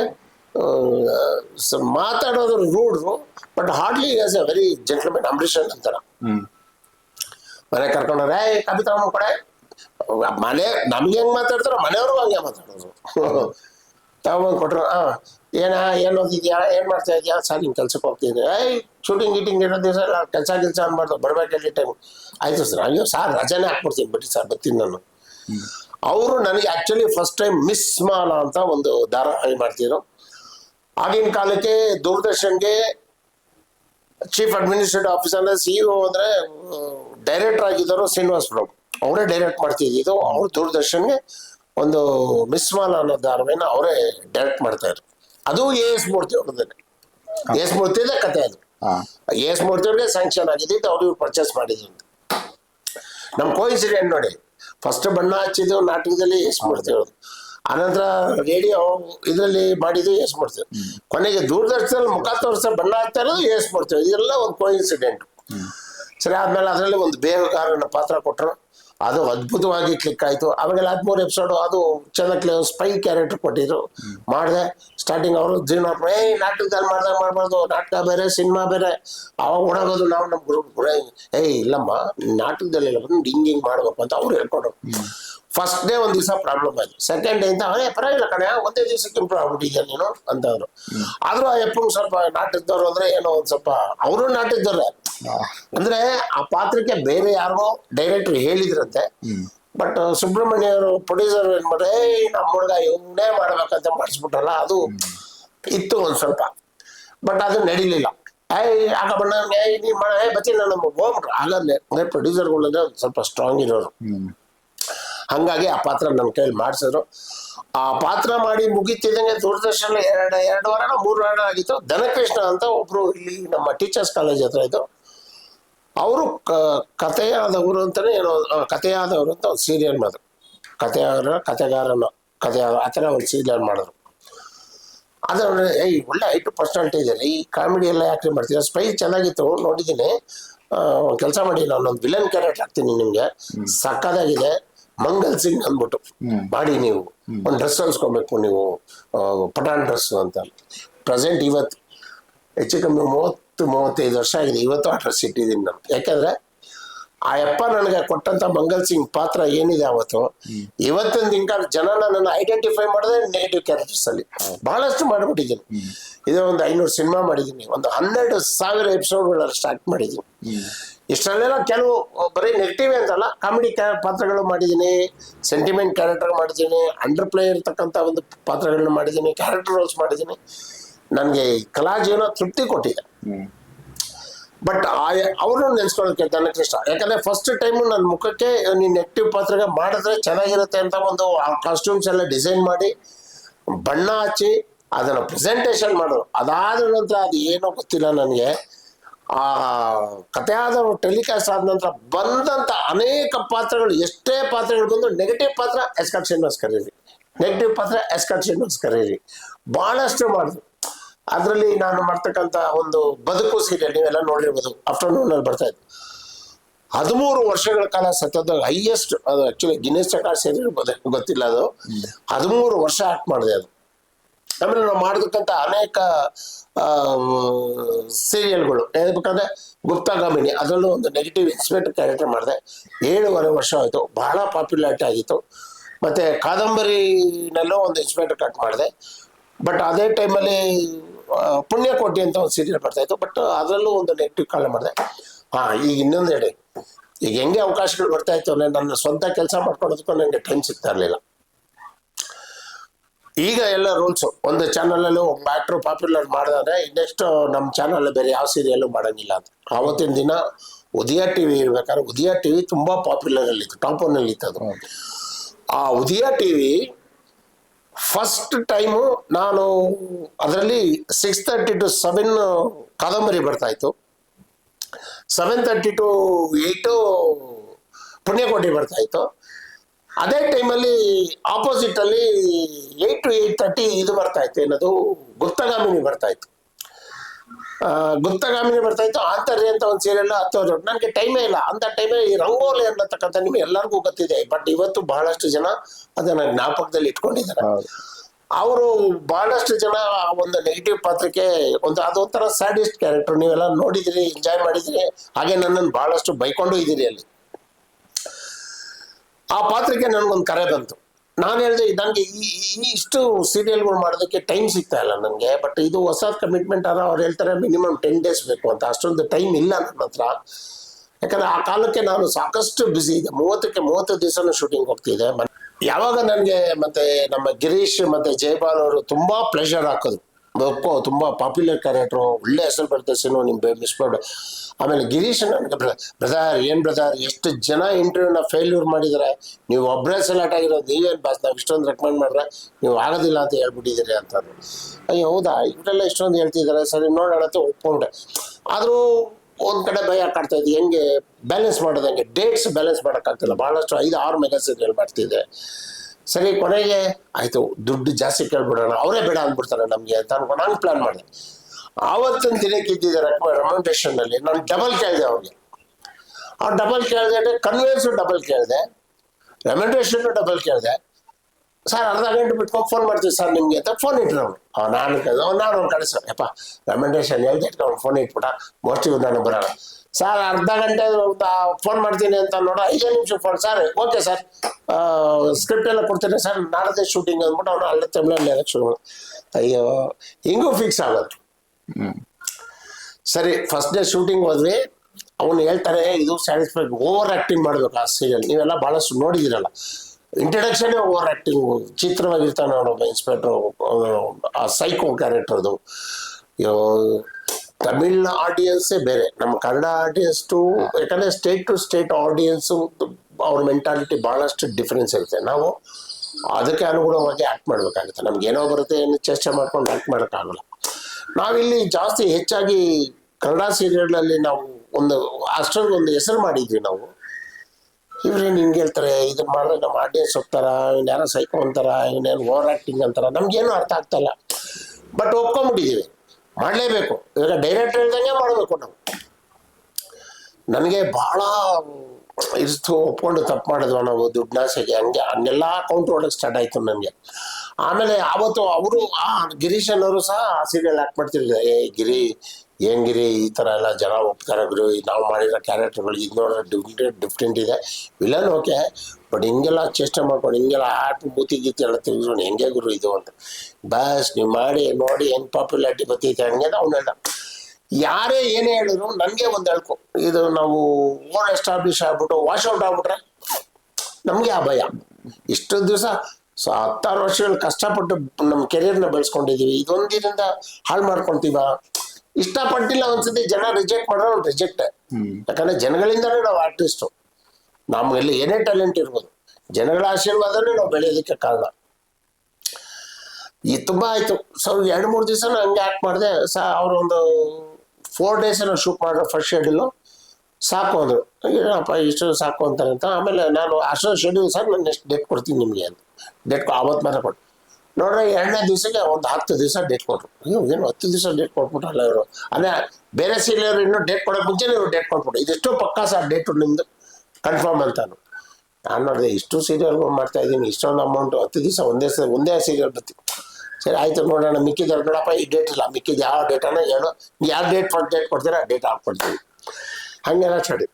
ಮಾತಾಡೋದು ರೂಡ್ರು but hardly as a very gentleman ಅಂಬರೀಷನ್ ಅಂತಾರ. ಹ್ಮ್. ಮನೆ ಕರ್ಕೊಂಡ್ರೆ ಏ ಕವಿತಾ ಕೊಡೆ. ಮನೆ ನಮ್ಗೆ ಹೆಂಗ್ ಮಾತಾಡ್ತಾರೋ ಮನೆಯವರು ಹಂಗೆ ಮಾತಾಡೋದು. ತಗೊಂಬಂದು ಕೊಟ್ರು ಆ ಏನ ಏನ್ ಓದಿದ್ಯಾ ಏನ್ ಮಾಡ್ತಾ ಇದ್ಯಾ? ಸರ್ ನಿಮ್ ಕೆಲ್ಸಕ್ಕೆ ಹೋಗ್ತಿದ್ದೆ ಏಯ್ ಶೂಟಿಂಗ್ ಗೀಟಿಂಗ್ ಇರೋ ದಿವಸ ಎಲ್ಲ ಕೆಲಸ ಗಿಲ್ಸ ಅನ್ಬಾರ್ದು ಬರ್ಬೇಕು ಎಲ್ಲಿ ಟೈಮ್ ಆಯ್ತು ಸರ್ ಅಯ್ಯೋ ಸರ್ ರಜಾನೇ ಹಾಕ್ಬಿಡ್ತೀನಿ ಬಿಡಿ ಸರ್ ಬರ್ತೀನಿ ನಾನು. ಅವರು ನನಗೆ ಆಕ್ಚುಲಿ ಫಸ್ಟ್ ಟೈಮ್ ಮಿಸ್ ಮಾಲ ಅಂತ ಒಂದು ಧಾರಾವಾಹಿ ಮಾಡ್ತಿದ್ರು. ಆಗಿನ ಕಾಲಕ್ಕೆ ದೂರದರ್ಶನ್ಗೆ ಚೀಫ್ ಅಡ್ಮಿನಿಸ್ಟ್ರೇಟಿವ್ ಆಫೀಸರ್ ಅಂದ್ರೆ ಸಿಇಒ ಅಂದ್ರೆ ಡೈರೆಕ್ಟರ್ ಆಗಿದ್ದರು ಶ್ರೀನಿವಾಸ್ ಪ್ರಭು. ಅವರೇ ಡೈರೆಕ್ಟ್ ಮಾಡ್ತಿದ್ದು ಅವರು ದೂರದರ್ಶನ್ಗೆ ಒಂದು ಮಿಸ್ ಮಾಲ್ ಅನ್ನೋ ಧಾರಾವಾಹಿನ ಅವರೇ ಡೈರೆಕ್ಟ್ ಮಾಡ್ತಾ ಇದ್ರು. ಅದು ಎ ಎಸ್ ಮೂರ್ತಿ ಅವ್ರದ್ದೇನೆ ಎ ಎಸ್ ಮೂರ್ತಿದೇ ಕತೆ ಅದು. ಎ ಎಸ್ ಮೂರ್ತಿ ಅವ್ರಿಗೆ ಸ್ಯಾಂಕ್ಷನ್ ಆಗಿದ್ದು ಅವ್ರು ಇವ್ರು ಪರ್ಚೇಸ್ ಮಾಡಿದ್ರು ಅಂತ. ನಮ್ಮ ಕೋಇನ್ಸಿಡೆಂಟ್ ನೋಡಿ. ಫಸ್ಟ್ ಬಣ್ಣ ಹಚ್ಚಿದ್ದು ನಾಟಕದಲ್ಲಿ ಎಸ್ ಮೂರ್ತಿ ಅವ್ರದ್ದು. ಆನಂತರ ರೇಡಿಯೋ ಇದರಲ್ಲಿ ಮಾಡಿದ್ದು ಎಸ್ ಮೂರ್ತಿ ಕೊನೆಗೆ ದೂರದರ್ಶನದಲ್ಲಿ ಮುಖ ತೋರಿಸ ಬಣ್ಣ ಹಾಕ್ತಾ ಇರೋದು ಎಸ್ ಮೂರ್ತಿ ಇದೆಲ್ಲ ಒಂದು ಕೋಇನ್ಸಿಡೆಂಟ್ ಸರಿ ಆದ್ಮೇಲೆ ಅದರಲ್ಲಿ ಒಂದು ಬೇಹುಗಾರನ ಪಾತ್ರ ಕೊಟ್ಟರು ಅದು ಅದ್ಭುತವಾಗಿ ಕ್ಲಿಕ್ ಆಯ್ತು. ಆಮೇಲೆ ಹದಿಮೂರು ಎಪಿಸೋಡ್ ಅದು ಚೆನ್ನಾಗಿ ಸ್ಪೈ ಕ್ಯಾರೆಕ್ಟರ್ ಕೊಟ್ಟಿದ್ರು. ಮಾಡಿದೆ. ಸ್ಟಾರ್ಟಿಂಗ್ ಅವರು ಜೀವನ ಏ ನಾಟಕದಲ್ಲಿ ಮಾಡ್ದಾಗ ಮಾಡ್ಬಾರ್ದು. ನಾಟಕ ಬೇರೆ ಸಿನಿಮಾ ಬೇರೆ. ಅವಾಗ ಓಡಾಗೋದು ನಾವು ನಮ್ಮ ಗ್ರೂಪ್ ಏಯ್ ಇಲ್ಲಮ್ಮ ನಾಟಕದಲ್ಲಿ ಇಲ್ಲ ಬಂದು ಹಿಂಗ್ ಹಿಂಗ್ ಮಾಡ್ಬೇಕು ಅಂತ ಅವ್ರು ಹೇಳ್ಕೊಡ್ರು. ಫಸ್ಟ್ ಡೇ ಒಂದು ದಿವಸ ಪ್ರಾಬ್ಲಮ್ ಆಯ್ತು. ಸೆಕೆಂಡ್ ಡೇ ಇಂದ ಏ ಪರವಾಗಿಲ್ಲ ಕಣೆ ಒಂದೇ ದಿವಸಕ್ಕೆ ಇಂಪ್ರೂವ್ ಆಗ್ಬಿಟ್ಟಿದ್ಯಾ ನೀನು ಅಂತಂದ್ರು. ಆದ್ರೂ ಆ ಯಪ್ಪಂಗ್ ಸ್ವಲ್ಪ ನಾಟಿದ್ದವ್ರು ಅಂದ್ರೆ ಏನೋ ಒಂದ್ ಸ್ವಲ್ಪ ಅವರು ನಾಟಿದ್ದವ್ರೆ ಅಂದ್ರೆ ಆ ಪಾತ್ರಕ್ಕೆ ಬೇರೆ ಯಾರಿಗೋ ಡೈರೆಕ್ಟರ್ ಹೇಳಿದ್ರಂತೆ. ಬಟ್ ಸುಬ್ರಹ್ಮಣ್ಯ ಅವರು ಪ್ರೊಡ್ಯೂಸರ್ ಏನ್ ಮಾಡ್ರೆ ನಮ್ಮ ಹುಡುಗ ಇವನ್ನೇ ಮಾಡ್ಬೇಕಂತ ಮಾಡಿಸ್ಬಿಟ್ರಲ್ಲ ಅದು ಇತ್ತು ಒಂದ್ ಸ್ವಲ್ಪ. ಬಟ್ ಅದು ನಡಿಲಿಲ್ಲ. ಏಯ್ ಆಗ ಬಣ್ಣ ಏಯ್ ನೀ ಮಾಡ ಬಚ್ಚಿ ನಾನು ಹೋಗ್ಬಿಟ್ರು ಆಗಲ್ಲೇ ಅಂದ್ರೆ ಪ್ರೊಡ್ಯೂಸರ್ಗಳಂದ್ರೆ ಸ್ವಲ್ಪ ಸ್ಟ್ರಾಂಗ್ ಇರೋರು. ಹಂಗಾಗಿ ಆ ಪಾತ್ರ ನಮ್ಮ ಕೈಯಲ್ಲಿ ಮಾಡಿಸಿದ್ರು. ಆ ಪಾತ್ರ ಮಾಡಿ ಮುಗಿತಿದ್ದಂಗೆ ದೂರದರ್ಶನ ಎರಡು ಎರಡು ವಾರ ಮೂರು ವಾರ ಆಗಿತ್ತು. ಧನಕೃಷ್ಣ ಅಂತ ಒಬ್ರು ಇಲ್ಲಿ ನಮ್ಮ ಟೀಚರ್ಸ್ ಕಾಲೇಜ್ ಹತ್ರ ಇದ್ದು ಅವರು ಕಥೆಯಾದವರು ಅಂತಾನೆ ಏನೋ ಕಥೆಯಾದವರು ಅಂತ ಒಂದು ಸೀರಿಯಲ್ ಮಾಡಿದ್ರು. ಕಥೆಗಾರ ಕಥೆಗಾರನ ಕಥೆ ಆ ಥರ ಒಂದು ಸೀರಿಯಲ್ ಮಾಡಿದ್ರು. ಅದ್ರ ಏಯ್ ಒಳ್ಳೆ ಐಟು ಪರ್ಸನಾಲಿಟಿ ಇದೆ ಈ ಕಾಮಿಡಿ ಎಲ್ಲ ಯಾಕೆ ಮಾಡ್ತೀರಾ? ಸ್ಪೈ ಚೆನ್ನಾಗಿತ್ತು ನೋಡಿದ್ದೀನಿ. ಒಂದು ಕೆಲಸ ಮಾಡಿ ನಾನೊಂದು ವಿಲನ್ ಕ್ಯಾರೆಕ್ಟರ್ ಹಾಕ್ತೀನಿ ನಿಮಗೆ. ಸಕ್ಕದಾಗಿದೆ ಮಂಗಲ್ ಸಿಂಗ್ ಅಂದ್ಬಿಟ್ಟು. ಮಾಡಿ ನೀವು. ಒಂದು ಡ್ರೆಸ್ ಅನ್ಸ್ಕೊಬೇಕು ನೀವು. ಪಟಾನ್ ಪಠಾಣ್ ಡ್ರೆಸ್ ಅಂತ. ಪ್ರೆಸೆಂಟ್ ಇವತ್ತು ಹೆಚ್ಚು ಕಮ್ಮಿ ಮೂವತ್ತು ಮೂವತ್ತೈದು ವರ್ಷ ಆಗಿದೆ. ಇವತ್ತು ಆ ಡ್ರೆಸ್ ಇಟ್ಟಿದ್ದೀನಿ ನಾನು. ಯಾಕಂದ್ರೆ ಆ ಅಪ್ಪ ನನಗೆ ಕೊಟ್ಟಂತ ಮಂಗಲ್ ಸಿಂಗ್ ಪಾತ್ರ ಏನಿದೆ ಅವತ್ತು? ಇವತ್ತಿನ ದಿನ ಜನ ನನ್ನ ಐಡೆಂಟಿಫೈ ಮಾಡಿದ್ರೆ ನೆಗೆಟಿವ್ ಕ್ಯಾರೆಕ್ಟರ್ಸ್ ಅಲ್ಲಿ. ಬಹಳಷ್ಟು ಮಾಡಿಬಿಟ್ಟಿದ್ದೀನಿ. ಇದೇ ಒಂದು ಐನೂರು ಸಿನಿಮಾ ಮಾಡಿದ್ದೀನಿ. ಒಂದು ಹನ್ನೆರಡು ಸಾವಿರ ಎಪಿಸೋಡ್ಗಳ ಸ್ಟಾರ್ಟ್ ಮಾಡಿದ್ದೀನಿ. ಇಷ್ಟರಲ್ಲೆಲ್ಲ ಕೆಲವು ಬರೀ ನೆಗೆಟಿವ್ ಅಂತಲ್ಲ ಕಾಮಿಡಿ ಪಾತ್ರಗಳು ಮಾಡಿದ್ದೀನಿ ಸೆಂಟಿಮೆಂಟ್ ಕ್ಯಾರೆಕ್ಟರ್ ಮಾಡಿದ್ದೀನಿ ಅಂಡರ್ ಪ್ಲೇ ಇರ್ತಕ್ಕಂಥ ಒಂದು ಪಾತ್ರಗಳನ್ನ ಮಾಡಿದ್ದೀನಿ ಕ್ಯಾರೆಕ್ಟರ್ ರೋಲ್ಸ್ ಮಾಡಿದ್ದೀನಿ. ನನಗೆ ಕಲಾ ಜೀವನ ತೃಪ್ತಿ ಕೊಟ್ಟಿದೆ. ಬಟ್ ಬಟ್ ಅವರು ನೆನ್ಸ್ಕೊಳ್ಳೋಕೆ ನನಗೆ ಕೃಷ್ಣ ಯಾಕಂದ್ರೆ ಫಸ್ಟ್ ಟೈಮ್ ನನ್ನ ಮುಖಕ್ಕೆ ನೀನು ನೆಗೆಟಿವ್ ಪಾತ್ರಗೆ ಮಾಡಿದ್ರೆ ಚೆನ್ನಾಗಿರುತ್ತೆ ಅಂತ ಒಂದು ಆ ಕಾಸ್ಟ್ಯೂಮ್ಸ್ ಎಲ್ಲ ಡಿಸೈನ್ ಮಾಡಿ ಬಣ್ಣ ಹಚ್ಚಿ ಅದನ್ನು ಪ್ರೆಸೆಂಟೇಷನ್ ಮಾಡೋರು ಅದಾದ ನಂತರ ಅದು ಏನೋ ಗೊತ್ತಿಲ್ಲ ನನಗೆ. ಆ ಕಥೆಯಾದ ಟೆಲಿಕಾಸ್ಟ್ ಆದ ನಂತರ ಬಂದಂತ ಅನೇಕ ಪಾತ್ರಗಳು ಎಷ್ಟೇ ಪಾತ್ರಗಳು ಬಂದು ನೆಗೆಟಿವ್ ಪಾತ್ರ ಎಸ್ಕಾಟ್ ಶ್ರೀನಿವಾಸ್ ಕರೀರಿ. ನೆಗೆಟಿವ್ ಪಾತ್ರ ಎಸ್ಕಾಟ್ ಶ್ರೀನಿವಾಸ್ ಕರೀರಿ. ಬಹಳಷ್ಟು ಮಾಡಿದ್ರು ಅದರಲ್ಲಿ ನಾನು ಮಾಡ್ತಕ್ಕಂಥ ಒಂದು ಬದುಕು ಸೀರಿಯಲ್ ನೀವೆಲ್ಲ ನೋಡಿರ್ಬೋದು ಆಫ್ಟರ್ನೂನ್ ಅಲ್ಲಿ ಬರ್ತಾ ಇತ್ತು ಹದಿಮೂರು ವರ್ಷಗಳ ಕಾಲ ಸತತ ಹೈಯೆಸ್ಟ್ ಅದು ಆಕ್ಚುಲಿ ಗಿನ್ನೆಸ್ ರೆಕಾರ್ಡ್ ಸೇರಿರ್ಬೋದು ಗೊತ್ತಿಲ್ಲ ಅದು. ಹದಿಮೂರು ವರ್ಷ ಆಕ್ಟ್ ಮಾಡಿದೆ ಅದು. ಆಮೇಲೆ ನಾವು ಮಾಡತಕ್ಕಂಥ ಅನೇಕ ಸೀರಿಯಲ್ಗಳು. ಹೇಳ್ಬೇಕಂದ್ರೆ ಗುಪ್ತಗಾಮಿನಿ ಅದರಲ್ಲೂ ಒಂದು ನೆಗೆಟಿವ್ ಇನ್ಸ್ಪೆಕ್ಟರ್ ಕ್ಯಾರೆಕ್ಟರ್ ಮಾಡಿದೆ. ಏಳುವರೆ ವರ್ಷ ಆಯಿತು. ಬಹಳ ಪಾಪ್ಯುಲಾರಿಟಿ ಆಗಿತ್ತು. ಮತ್ತೆ ಕಾದಂಬರಿನಲ್ಲೂ ಒಂದು ಇನ್ಸ್ಪೆಕ್ಟರ್ ಕಟ್ ಮಾಡಿದೆ. ಬಟ್ ಅದೇ ಟೈಮಲ್ಲಿ ಪುಣ್ಯಕೋಟಿ ಅಂತ ಒಂದು ಸೀರಿಯಲ್ ಬರ್ತಾ ಇತ್ತು. ಬಟ್ ಅದರಲ್ಲೂ ಒಂದು ನೆಗೆಟಿವ್ ಕಾಲ ಮಾಡಿದೆ. ಹಾ ಈಗ ಇನ್ನೊಂದು ಹೇಳಿ ಈಗ ಹೆಂಗೆ ಅವಕಾಶಗಳು ಬರ್ತಾ ಇತ್ತು ಅಂದ್ರೆ ನನ್ನ ಸ್ವಂತ ಕೆಲಸ ಮಾಡ್ಕೊಳೋದಕ್ಕೂ ನನಗೆ ಟೈಮ್ ಸಿಗ್ತಾ ಇರಲಿಲ್ಲ. ಈಗ ಎಲ್ಲ ರೂಲ್ಸು ಒಂದು ಚಾನಲಲ್ಲೂ ಆಕ್ಟ್ರು ಪಾಪ್ಯುಲರ್ ಮಾಡಿದ್ರೆ ನೆಕ್ಸ್ಟ್ ನಮ್ಮ ಚಾನಲ್ ಬೇರೆ ಯಾವ ಸೀರಿಯಲ್ಲೂ ಮಾಡಂಗಿಲ್ಲ ಅಂತ. ಆವತ್ತಿನ ದಿನ ಉದಯ ಟಿವಿ ಇರ್ಬೇಕಾದ್ರೆ ಉದಯ ಟಿವಿ ತುಂಬಾ ಪಾಪ್ಯುಲರ್ ಅಲ್ಲಿತ್ತು ಟಾಪ್ ಒನ್ ಅಲ್ಲಿ ಇತ್ತು ಅದು. ಆ ಉದಯ ಟಿವಿ ಫಸ್ಟ್ ಟೈಮು ನಾನು ಅದರಲ್ಲಿ six thirty to seven Kadambari ಬರ್ತಾ ಇತ್ತು. Seven thirty to eight Punyakoti ಬರ್ತಾ ಇತ್ತು. ಅದೇ ಟೈಮಲ್ಲಿ ಆಪೋಸಿಟ್ ಅಲ್ಲಿ ಏಯ್ಟ್ ಟು ಏಯ್ಟ್ ತರ್ಟಿ ಇದು ಬರ್ತಾ ಇತ್ತು ಏನದು? ಗುಪ್ತಗಾಮಿನಿ ಬರ್ತಾ ಇತ್ತು. ಗುಪ್ತಗಾಮಿನಿ ಬರ್ತಾ ಇತ್ತು. ಆಂತರ್ಯ ಅಂತ ಒಂದು ಸೀರಿಯಲ್ ಹತ್ತು ನನಗೆ ಟೈಮೇ ಇಲ್ಲ. ಅಂತ ಟೈಮಲ್ಲಿ ಈ ರಂಗೋಲಿ ಅನ್ನತಕ್ಕಂಥ ನಿಮ್ಗೆ ಎಲ್ಲರಿಗೂ ಗೊತ್ತಿದೆ. ಬಟ್ ಇವತ್ತು ಬಹಳಷ್ಟು ಜನ ಅದನ್ನ ಜ್ಞಾಪಕದಲ್ಲಿ ಇಟ್ಕೊಂಡಿದ್ದಾರೆ. ಅವರು ಬಹಳಷ್ಟು ಜನ ಒಂದು ನೆಗೆಟಿವ್ ಪಾತ್ರಕ್ಕೆ ಒಂದು ಅದೊಂಥರ ಸ್ಯಾಡಿಸ್ಟ್ ಕ್ಯಾರೆಕ್ಟರ್ ನೀವೆಲ್ಲ ನೋಡಿದಿರಿ ಎಂಜಾಯ್ ಮಾಡಿದಿರಿ. ಹಾಗೆ ನನ್ನನ್ನು ಬಹಳಷ್ಟು ಬೈಕೊಂಡು ಇದ್ದೀರಿ ಅಲ್ಲಿ. ಆ ಪಾತ್ರಕ್ಕೆ ನನಗೊಂದು ಕರೆ ಬಂತು. ನಾನು ಹೇಳಿದೆ ನನಗೆ ಈ ಇಷ್ಟು ಸೀರಿಯಲ್ಗಳು ಮಾಡೋದಕ್ಕೆ ಟೈಮ್ ಸಿಗ್ತಾ ಇಲ್ಲ ನನಗೆ ಬಟ್ ಇದು ಹೊಸ ಕಮಿಟ್ಮೆಂಟ್ ಆದ್ರೆ ಅವ್ರು ಹೇಳ್ತಾರೆ ಮಿನಿಮಮ್ ಟೆನ್ ಡೇಸ್ ಬೇಕು ಅಂತ. ಅಷ್ಟೊಂದು ಟೈಮ್ ಇಲ್ಲ ನನ್ನ ಹತ್ರ. ಯಾಕಂದ್ರೆ ಆ ಕಾಲಕ್ಕೆ ನಾನು ಸಾಕಷ್ಟು ಬ್ಯುಸಿ ಇದೆ ಮೂವತ್ತಕ್ಕೆ ಮೂವತ್ತು ದಿವಸನೂ ಶೂಟಿಂಗ್ ಹೋಗ್ತಿದೆ ಯಾವಾಗ ನನಗೆ ಮತ್ತೆ ನಮ್ಮ ಗಿರೀಶ್ ಮತ್ತೆ ಜಯಪಾಲ್ ಅವರು ತುಂಬಾ ಪ್ಲೆಷರ್ ಹಾಕೋದು. ಒಪ್ಪೋ ತುಂಬ ಪಾಪ್ಯುಲರ್ ಕ್ಯಾರೆಕ್ಟ್ರು ಒಳ್ಳೆ ಹೆಸರು ಬರ್ತದೆ ಸಿನಿಮಾ ನಿಮ್ಗೆ ಮಿಸ್ ಮಾಡ. ಆಮೇಲೆ ಗಿರೀಶ್ ನನಗೆ ಬ್ರದರ್ ಏನು ಬ್ರದರ್ ಎಷ್ಟು ಜನ ಇಂಟರ್ವ್ಯೂನ ಫೇಲ್ಯೂರ್ ಮಾಡಿದಾರೆ? ನೀವು ಒಬ್ಬರೇ ಸೆಲೆಕ್ಟ್ ಆಗಿರೋದು, ನೀವೇನು ಬಾಸ್ ನಾವು ಇಷ್ಟೊಂದು ರೆಕಮೆಂಡ್ ಮಾಡ್ರೆ, ನೀವು ಆಗೋದಿಲ್ಲ ಅಂತ ಹೇಳ್ಬಿಟ್ಟಿದ್ದೀರಿ ಅಂತಂದ್ರು. ಅಯ್ಯೋ, ಹೌದಾ? ಇವರೆಲ್ಲ ಇಷ್ಟೊಂದು ಹೇಳ್ತಿದ್ದಾರೆ ಸರಿ ನೋಡೋಣ ಅಂತ ಒಪ್ಕೊಂಡೆ. ಆದರೂ ಒಂದ್ ಕಡೆ ಭಯ ಕಾಡ್ತಾ ಇದ್ದೆ ಹೆಂಗೆ ಬ್ಯಾಲೆನ್ಸ್ ಮಾಡೋದು ಹೆಂಗೆ? ಡೇಟ್ಸ್ ಬ್ಯಾಲೆನ್ಸ್ ಮಾಡೋಕ್ಕಾಗ್ತಿಲ್ಲ ಬಹಳಷ್ಟು ಐದು, ಆರು ಮೆಗಾ ಸೀರಿಯಲ್ ಸರಿ, ಕೊನೆಗೆ ಆಯ್ತು, ದುಡ್ಡು ಜಾಸ್ತಿ ಕೇಳ್ಬಿಡೋಣ, ಅವರೇ ಬೇಡ ಅಂದ್ಬಿಡ್ತಾರೆ ನಮ್ಗೆ ಅಂತ ಅನ್ಕೊಂಡು ಹಂಗೆ ಪ್ಲಾನ್ ಮಾಡಿದೆ. ಆವತ್ತಿನ ದಿನಕ್ಕೆ ಇದ್ದಿದ್ದ ರೆಕಮೆಂಡೇಶನ್ ಅಲ್ಲಿ ನಾನು ಡಬಲ್ ಕೇಳಿದೆ ಅವ್ರಿಗೆ. ಆ ಡಬಲ್ ಕೇಳಿದೆ ಕನ್ವೆನ್ಸು ಡಬಲ್ ಕೇಳಿದೆ ರೆಕಮೆಂಡೇಶನ್ ಡಬಲ್ ಕೇಳಿದೆ. ಸರ್, ಅರ್ಧ ಗಂಟೆ ಬಿಟ್ಕೊಂಡು ಫೋನ್ ಮಾಡ್ತೀವಿ ಸರ್ ನಿಮ್ಗೆ ಅಂತ ಫೋನ್ ಇಟ್ಟರು ಅವ್ನು ನಾನು ನಾನು ಅವ್ನು ಕಳಿಸ್ತಾರೆ ಯಪ್ಪ ರೆಕಮೆಂಡೇಶನ್ ಹೇಳ್ದೆ ಅವ್ನು ಫೋನ್ ಇಟ್ಬಿಟ್ಟ, ಮೋಸ್ಟ್ಲಿ ನಾನು ಬರೋಣ ಸರ್ ಅರ್ಧ ಗಂಟೆ ಫೋನ್ ಮಾಡ್ತೀನಿ ಅಂತ ನೋಡ ಐದೇ ನಿಮಿಷ phone sir okay sir script ಎಲ್ಲ ಕೊಡ್ತೀನಿ ಸರ್ ನಾಳೆ ಶೂಟಿಂಗ್ ಅಂದ್ಬಿಟ್ಟು ಅವನು ಅಲ್ಲೇ ತಮಿಳಲ್ಲಿ ಎಲೆಕ್ಷನ್ ಅಯ್ಯೋ ಹಿಂಗೂ ಫಿಕ್ಸ್ ಆಗೋದು. ಸರಿ ಫಸ್ಟ್ ಡೇ ಶೂಟಿಂಗ್ ಹೋದ್ವಿ. ಅವನು ಹೇಳ್ತಾರೆ ಇದು ಸ್ಯಾಟಿಸ್ಫೈ ಓವರ್ ಆಕ್ಟಿಂಗ್ ಮಾಡಬೇಕು ಆ ಸೀರಿಯಲ್ ನೀವೆಲ್ಲ ಭಾಳಷ್ಟು ನೋಡಿದಿರಲ್ಲ ಇಂಟ್ರಡಕ್ಷನ್ ಓವರ್ ಆಕ್ಟಿಂಗ್ ಚಿತ್ರವಾಗಿರ್ತಾನೆ ಅವನೊಬ್ಬ ಇನ್ಸ್ಪೆಕ್ಟರ್ ಆ ಸೈಕೋ ಕ್ಯಾರೆಕ್ಟರ್ದು ತಮಿಳ್ ಆಡಿಯನ್ಸೇ ಬೇರೆ. ನಮ್ಮ ಕನ್ನಡ ಆಡಿಯನ್ಸ್ ಟು ಯಾಕಂದ್ರೆ ಸ್ಟೇಟ್ ಟು ಸ್ಟೇಟ್ ಆಡಿಯನ್ಸು ಅವ್ರ ಮೆಂಟಾಲಿಟಿ ಬಹಳಷ್ಟು ಡಿಫ್ರೆನ್ಸ್ ಇರುತ್ತೆ. ನಾವು ಅದಕ್ಕೆ ಅನುಗುಣವಾಗಿ ಆಕ್ಟ್ ಮಾಡಬೇಕಾಗುತ್ತೆ. ನಮ್ಗೆ ಏನೋ ಬರುತ್ತೆ, ಏನು ಚರ್ಚೆ ಮಾಡ್ಕೊಂಡು ಆಕ್ಟ್ ಮಾಡೋಕ್ಕಾಗಲ್ಲ. ನಾವಿಲ್ಲಿ ಜಾಸ್ತಿ ಹೆಚ್ಚಾಗಿ ಕನ್ನಡ ಸೀರಿಯಲ್ನಲ್ಲಿ ನಾವು ಒಂದು ಅಷ್ಟರಲ್ಲಿ ಒಂದು ಹೆಸರು ಮಾಡಿದ್ವಿ ನಾವು. ಇವ್ರೇನು ಹಿಂಗೆ ಹೇಳ್ತಾರೆ, ಇದು ಮಾಡಿದ್ರೆ ನಮ್ಮ ಆಡಿಯನ್ಸ್ ಹೋಗ್ತಾರ ಇವ್ನು ಯಾರೋ ಸೈಕೋ ಅಂತಾರ ಇನ್ನೇನು ಓವರ್ ಆ್ಯಕ್ಟಿಂಗ್ ಅಂತಾರ, ನಮ್ಗೇನು ಅರ್ಥ ಆಗ್ತಾ ಇಲ್ಲ. ಬಟ್ ಒಪ್ಕೊಂಬಿಟ್ಟಿದ್ದೀವಿ ಮಾಡಲೇಬೇಕು. ಇವಾಗ ಡೈರೆಕ್ಟ್ ಹೇಳ್ದಂಗೆ ಮಾಡಬೇಕು ನಾವು. ನನಗೆ ಭಾಳ ಇಷ್ಟು ಒಪ್ಕೊಂಡು ತಪ್ಪು ಮಾಡಿದ್ವ ನಾವು ದುಡ್ಡಾಸೆಗೆ ಹಂಗೆ ಹಂಗೆಲ್ಲ ಅಕೌಂಟ್ ಒಳಗೆ ಸ್ಟಾರ್ಟ್ ಆಯ್ತು ನನಗೆ. ಆಮೇಲೆ ಆವತ್ತು ಅವರು, ಆ ಗಿರೀಶ್ ಅನ್ನೋರು ಸಹ ಆ ಸೀರಿಯಲ್ ಮಾಡ್ತಿರ್ಲಿಲ್ಲ ಏ, ಗಿರಿ ಏನ್ ಗಿರಿ ಈ ಥರ ಎಲ್ಲ ಜನ ಒಪ್ತಾರೆ ಗುರು ನಾವು ಮಾಡಿರೋ ಕ್ಯಾರೆಕ್ಟರ್ಗಳು ಇದು ನೋಡಿದ್ರೆ ಡಿಫ್ರೆಂಟ್ ಡಿಫ್ರೆಂಟ್ ಇದೆ. ವಿಲನ್ ಓಕೆ ಬಟ್ ಹಿಂಗೆಲ್ಲ ಚೇಷ್ಟೆ ಮಾಡ್ಕೊಂಡು, ಹಿಂಗೆಲ್ಲ ಆಟ ಬೂತಿ ಗೀತಿ ಎಲ್ಲ ತಿಳ್ಕೊಂಡು ಹೆಂಗೆ ಗುರು ಇದು ಅಂತ. ಬಸ್ ನೀವು ಮಾಡಿ, ನೋಡಿ ಹೆಂಗ್ ಪಾಪ್ಯುಲಾರಿಟಿ ಬರ್ತೈತೆ ಹಂಗೆ ಅವನ್ನೆಲ್ಲ ಯಾರೇ ಏನೇ ಹೇಳಿದ್ರು ನನಗೆ ಒಂದು ಹೇಳ್ಕೊ. ಇದು ನಾವು ಓನ್ ಎಸ್ಟಾಬ್ಲಿಷ್ ಆಗ್ಬಿಟ್ಟು ವಾಶ್ ಔಟ್ ಆಗ್ಬಿಟ್ರೆ ನಮಗೆ ಆ ಭಯ. ಇಷ್ಟು ದಿವಸ ಸೊ ಹತ್ತಾರು ವರ್ಷಗಳು ಕಷ್ಟಪಟ್ಟು ನಮ್ಮ ಕೆರಿಯರ್ನ ಬೆಳೆಸ್ಕೊಂಡಿದ್ದೀವಿ ಇದೊಂದಿನಿಂದ ಹಾಳು ಮಾಡ್ಕೊಂತೀವ? ಇಷ್ಟಪಟ್ಟಿಲ್ಲ ಒಂದ್ಸತಿ ಜನ ರಿಜೆಕ್ಟ್ ಮಾಡೋ ಒಂದು ರಿಜೆಕ್ಟ್ ಯಾಕಂದ್ರೆ ಜನಗಳಿಂದಲೇ ನಾವು ಆರ್ಟಿಸ್ಟು ನಮ್ಗೆಲ್ಲ ಏನೇ ಟ್ಯಾಲೆಂಟ್ ಇರ್ಬೋದು ಜನಗಳ ಆಶೀರ್ವಾದನೇ ನಾವು ಬೆಳೆಯೋದಕ್ಕೆ ಕಾರಣ. ಈ ತುಂಬಾ ಆಯ್ತು. ಸೊ ಎರಡು ಮೂರು ದಿವಸ ಹಂಗೆ ಆಕ್ಟ್ ಮಾಡಿದೆ ಸ ಅವರು ಒಂದು ಫೋರ್ ಡೇಸ್ ನಾವು ಶೂಟ್ ಮಾಡಿರೋ ಫಸ್ಟ್ ಶೆಡ್ಯೂಲು ಸಾಕು ಅಂದರು. ಏನಪ್ಪ ಇಷ್ಟು ಸಾಕು ಅಂತಾರೆ ಅಂತ. ಆಮೇಲೆ ನಾನು ಅಷ್ಟೊಂದು ಶೆಡ್ಯೂಲ್ ಸರ್ ನಾನು ನೆಕ್ಸ್ಟ್ ಡೇಟ್ ಕೊಡ್ತೀನಿ ನಿಮಗೆ ಅಂತ. ಡೇಟ್ ಆವತ್ ಮಾತ್ರ ಕೊಟ್ಟು. ನೋಡ್ರೆ, ಎರಡನೇ ದಿವಸಕ್ಕೆ ಒಂದು ಹತ್ತು ದಿವಸ ಡೇಟ್ ಕೊಟ್ಟರು ಅಯ್ಯೋ, ಏನು ಹತ್ತು ದಿವಸ ಡೇಟ್ ಕೊಟ್ಬಿಟ್ರಲ್ಲ ಇವರು. ಅದೇ ಬೇರೆ ಸೀರಿಯಲ್ ಇನ್ನೂ ಡೇಟ್ ಕೊಡೋಕೆ ಮುಂಚೆ ಇವರು ಡೇಟ್ ಕೊಟ್ಬಿಟ್ಟು ಇದೆಷ್ಟು ಪಕ್ಕಾ ಸರ್ ಡೇಟು ನಿಮ್ಮದು ಕನ್ಫರ್ಮ್ ಅಂತಾನು. ನಾನು ನೋಡಿದೆ, ಇಷ್ಟು ಸೀರಿಯಲ್ಗಳು ಮಾಡ್ತಾ ಇದ್ದೀನಿ, ಇಷ್ಟೊಂದು ಅಮೌಂಟು ಹತ್ತು ದಿವಸ ಒಂದೇ ಸರ್ ಒಂದೇ ಸೀರಿಯಲ್ ಬರ್ತೀವಿ ಸರಿ, ಆಯ್ತು ನೋಡೋಣ ಮಿಕ್ಕಿದ್ರೆ ನೋಡಪ್ಪ ಈ ಡೇಟ್ ಇಲ್ಲ. ಮಿಕ್ಕಿದ ಯಾವ ಡೇಟನ್ನ ಏನು ಯಾವ ಡೇಟ್ ಫಸ್ಟ್ ಡೇಟ್ ಕೊಡ್ತೀರಾ, ಆ ಡೇಟ್ ಹಾಕ್ಕೊಡ್ತೀವಿ. ಹಾಗೆಲ್ಲ ಸ್ಟಾರ್ಟ್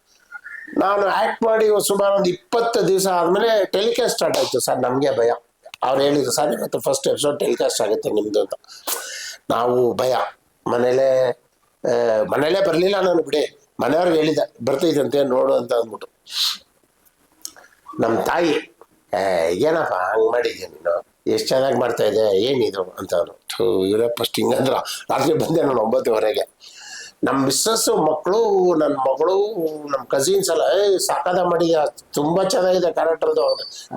ನಾನು ಆ್ಯಕ್ಟ್ ಮಾಡಿ ಸುಮಾರು ಒಂದು ಇಪ್ಪತ್ತು ದಿವಸ ಆದಮೇಲೆ ಟೆಲಿಕಾಸ್ಟ್ ಸ್ಟಾರ್ಟ್ ಆಯಿತು ಸರ್, ನಮಗೆ ಭಯ. ಅವ್ರು ಹೇಳಿದ್ರು, ಸರ್ ಇವತ್ತು ಫಸ್ಟ್ ಎಪಿಸೋಡ್ ಟೆಲಿಕಾಸ್ಟ್ ಆಗುತ್ತೆ ನಿಮ್ಮದು ಅಂತ. ನಾವು ಭಯ. ಮನೇಲೇ ಮನೇಲೇ ಬರಲಿಲ್ಲ ನಾನು ಬಿಡಿ. ಮನೆಯವ್ರಿಗೆ ಹೇಳಿದ್ದೆ ಬರ್ತೈತಂತೆ ನೋಡು ಅಂತ ಅಂದ್ಬಿಟ್ಟು. ನಮ್ಮ ತಾಯಿ ಏನಪ್ಪ ಹಂಗೆ ಮಾಡಿದ್ಯಾ ನೀನು? ಎಷ್ಟು ಚೆನ್ನಾಗಿ ಮಾಡ್ತಾ ಇದೆ? ಏನಿದು ಅಂತ ಅವರು ಇವರೇ ಫಸ್ಟ್ ಹಿಂಗಂದ್ರ ರಾತ್ರಿ ಬಂದೆ ನಾನು ಒಂಬತ್ತುವರೆಗೆ. ನಮ್ಮ ಮಿಸ್ಸಸ್ಸು ಮಕ್ಕಳು ನನ್ನ ಮಗಳು ನಮ್ಮ ಕಸಿನ್ಸ್ ಎಲ್ಲ ಏ ಸಾಕಾದ ಮಾಡಿ ತುಂಬಾ ಚೆನ್ನಾಗಿದೆ ಕ್ಯಾರೆಕ್ಟರ್ದು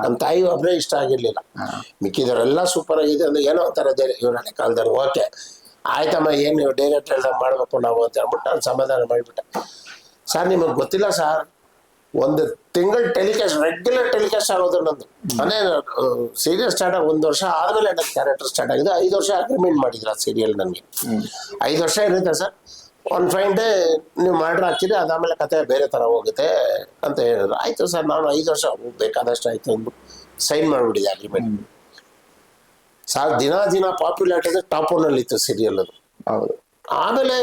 ನಮ್ಮ ತಾಯಿ ಒಬ್ಬರೇ ಇಷ್ಟ ಆಗಿರ್ಲಿಲ್ಲ. ಮಿಕ್ಕಿದವರೆಲ್ಲ ಸೂಪರ್ ಆಗಿದೆ ಅಂದ್ರೆ ಏನೋ ಒಂಥರ ಇವ್ರ ಹಳೆ ಕಾಲದಲ್ಲಿ ಓಕೆ. ಆಯ್ತಮ್ಮ ಏನು ನೀವು ಡೈರೆಕ್ಟ್ ಎಲ್ಲ ಮಾಡಬೇಕು ನಾವು ಅಂತ ಹೇಳ್ಬಿಟ್ಟು ನಾನು ಸಮಾಧಾನ ಮಾಡಿಬಿಟ್ಟೆ. ಸರ್ ನಿಮಗೆ ಗೊತ್ತಿಲ್ಲ ಸರ್ ಒಂದು ತಿಂಗಳು ಟೆಲಿಕಾಸ್ಟ್ ರೆಗ್ಯುಲರ್ ಟೆಲಿಕಾಸ್ಟ್ ಆಗೋದು ನಂದು. ಮನೆ ಸೀರಿಯಲ್ ಸ್ಟಾರ್ಟ್ ಆಗಿ ಒಂದು ವರ್ಷ ಆದ್ಮೇಲೆ ನನ್ನ ಕ್ಯಾರೆಕ್ಟರ್ ಸ್ಟಾರ್ಟ್ ಆಗಿದೆ. ಐದು ವರ್ಷ ಅಗ್ರಿಮೆಂಟ್ ಮಾಡಿದ್ರು ಆ ಸೀರಿಯಲ್ ನನಗೆ. ಐದು ವರ್ಷ ಇರುತ್ತೆ ಸರ್. ಒಂದು ಫೈನ್ ಡೇ ನೀವು ಮಾಡ್ರ್ ಹಾಕ್ತೀರಿ ಅದಾದಮೇಲೆ ಕತೆ ಬೇರೆ ಥರ ಹೋಗುತ್ತೆ ಅಂತ ಹೇಳಿದ್ರು. ಆಯ್ತು ಸರ್ ನಾನು ಐದು ವರ್ಷ ಬೇಕಾದಷ್ಟು ಆಯ್ತು ಅಂದ್ಬಿಟ್ಟು ಸೈನ್ ಮಾಡಿಬಿಟ್ಟಿದೆ ಅಗ್ರಿಮೆಂಟ್ ಸರ್ ದಿನ ದಿನ ಪಾಪ್ಯುಲಾರಿಟಿ ಟಾಪ್ ಒನ್ನಲ್ಲಿ ಇತ್ತು ಸೀರಿಯಲ್ ಅದು. ಹೌದು. ಆಮೇಲೆ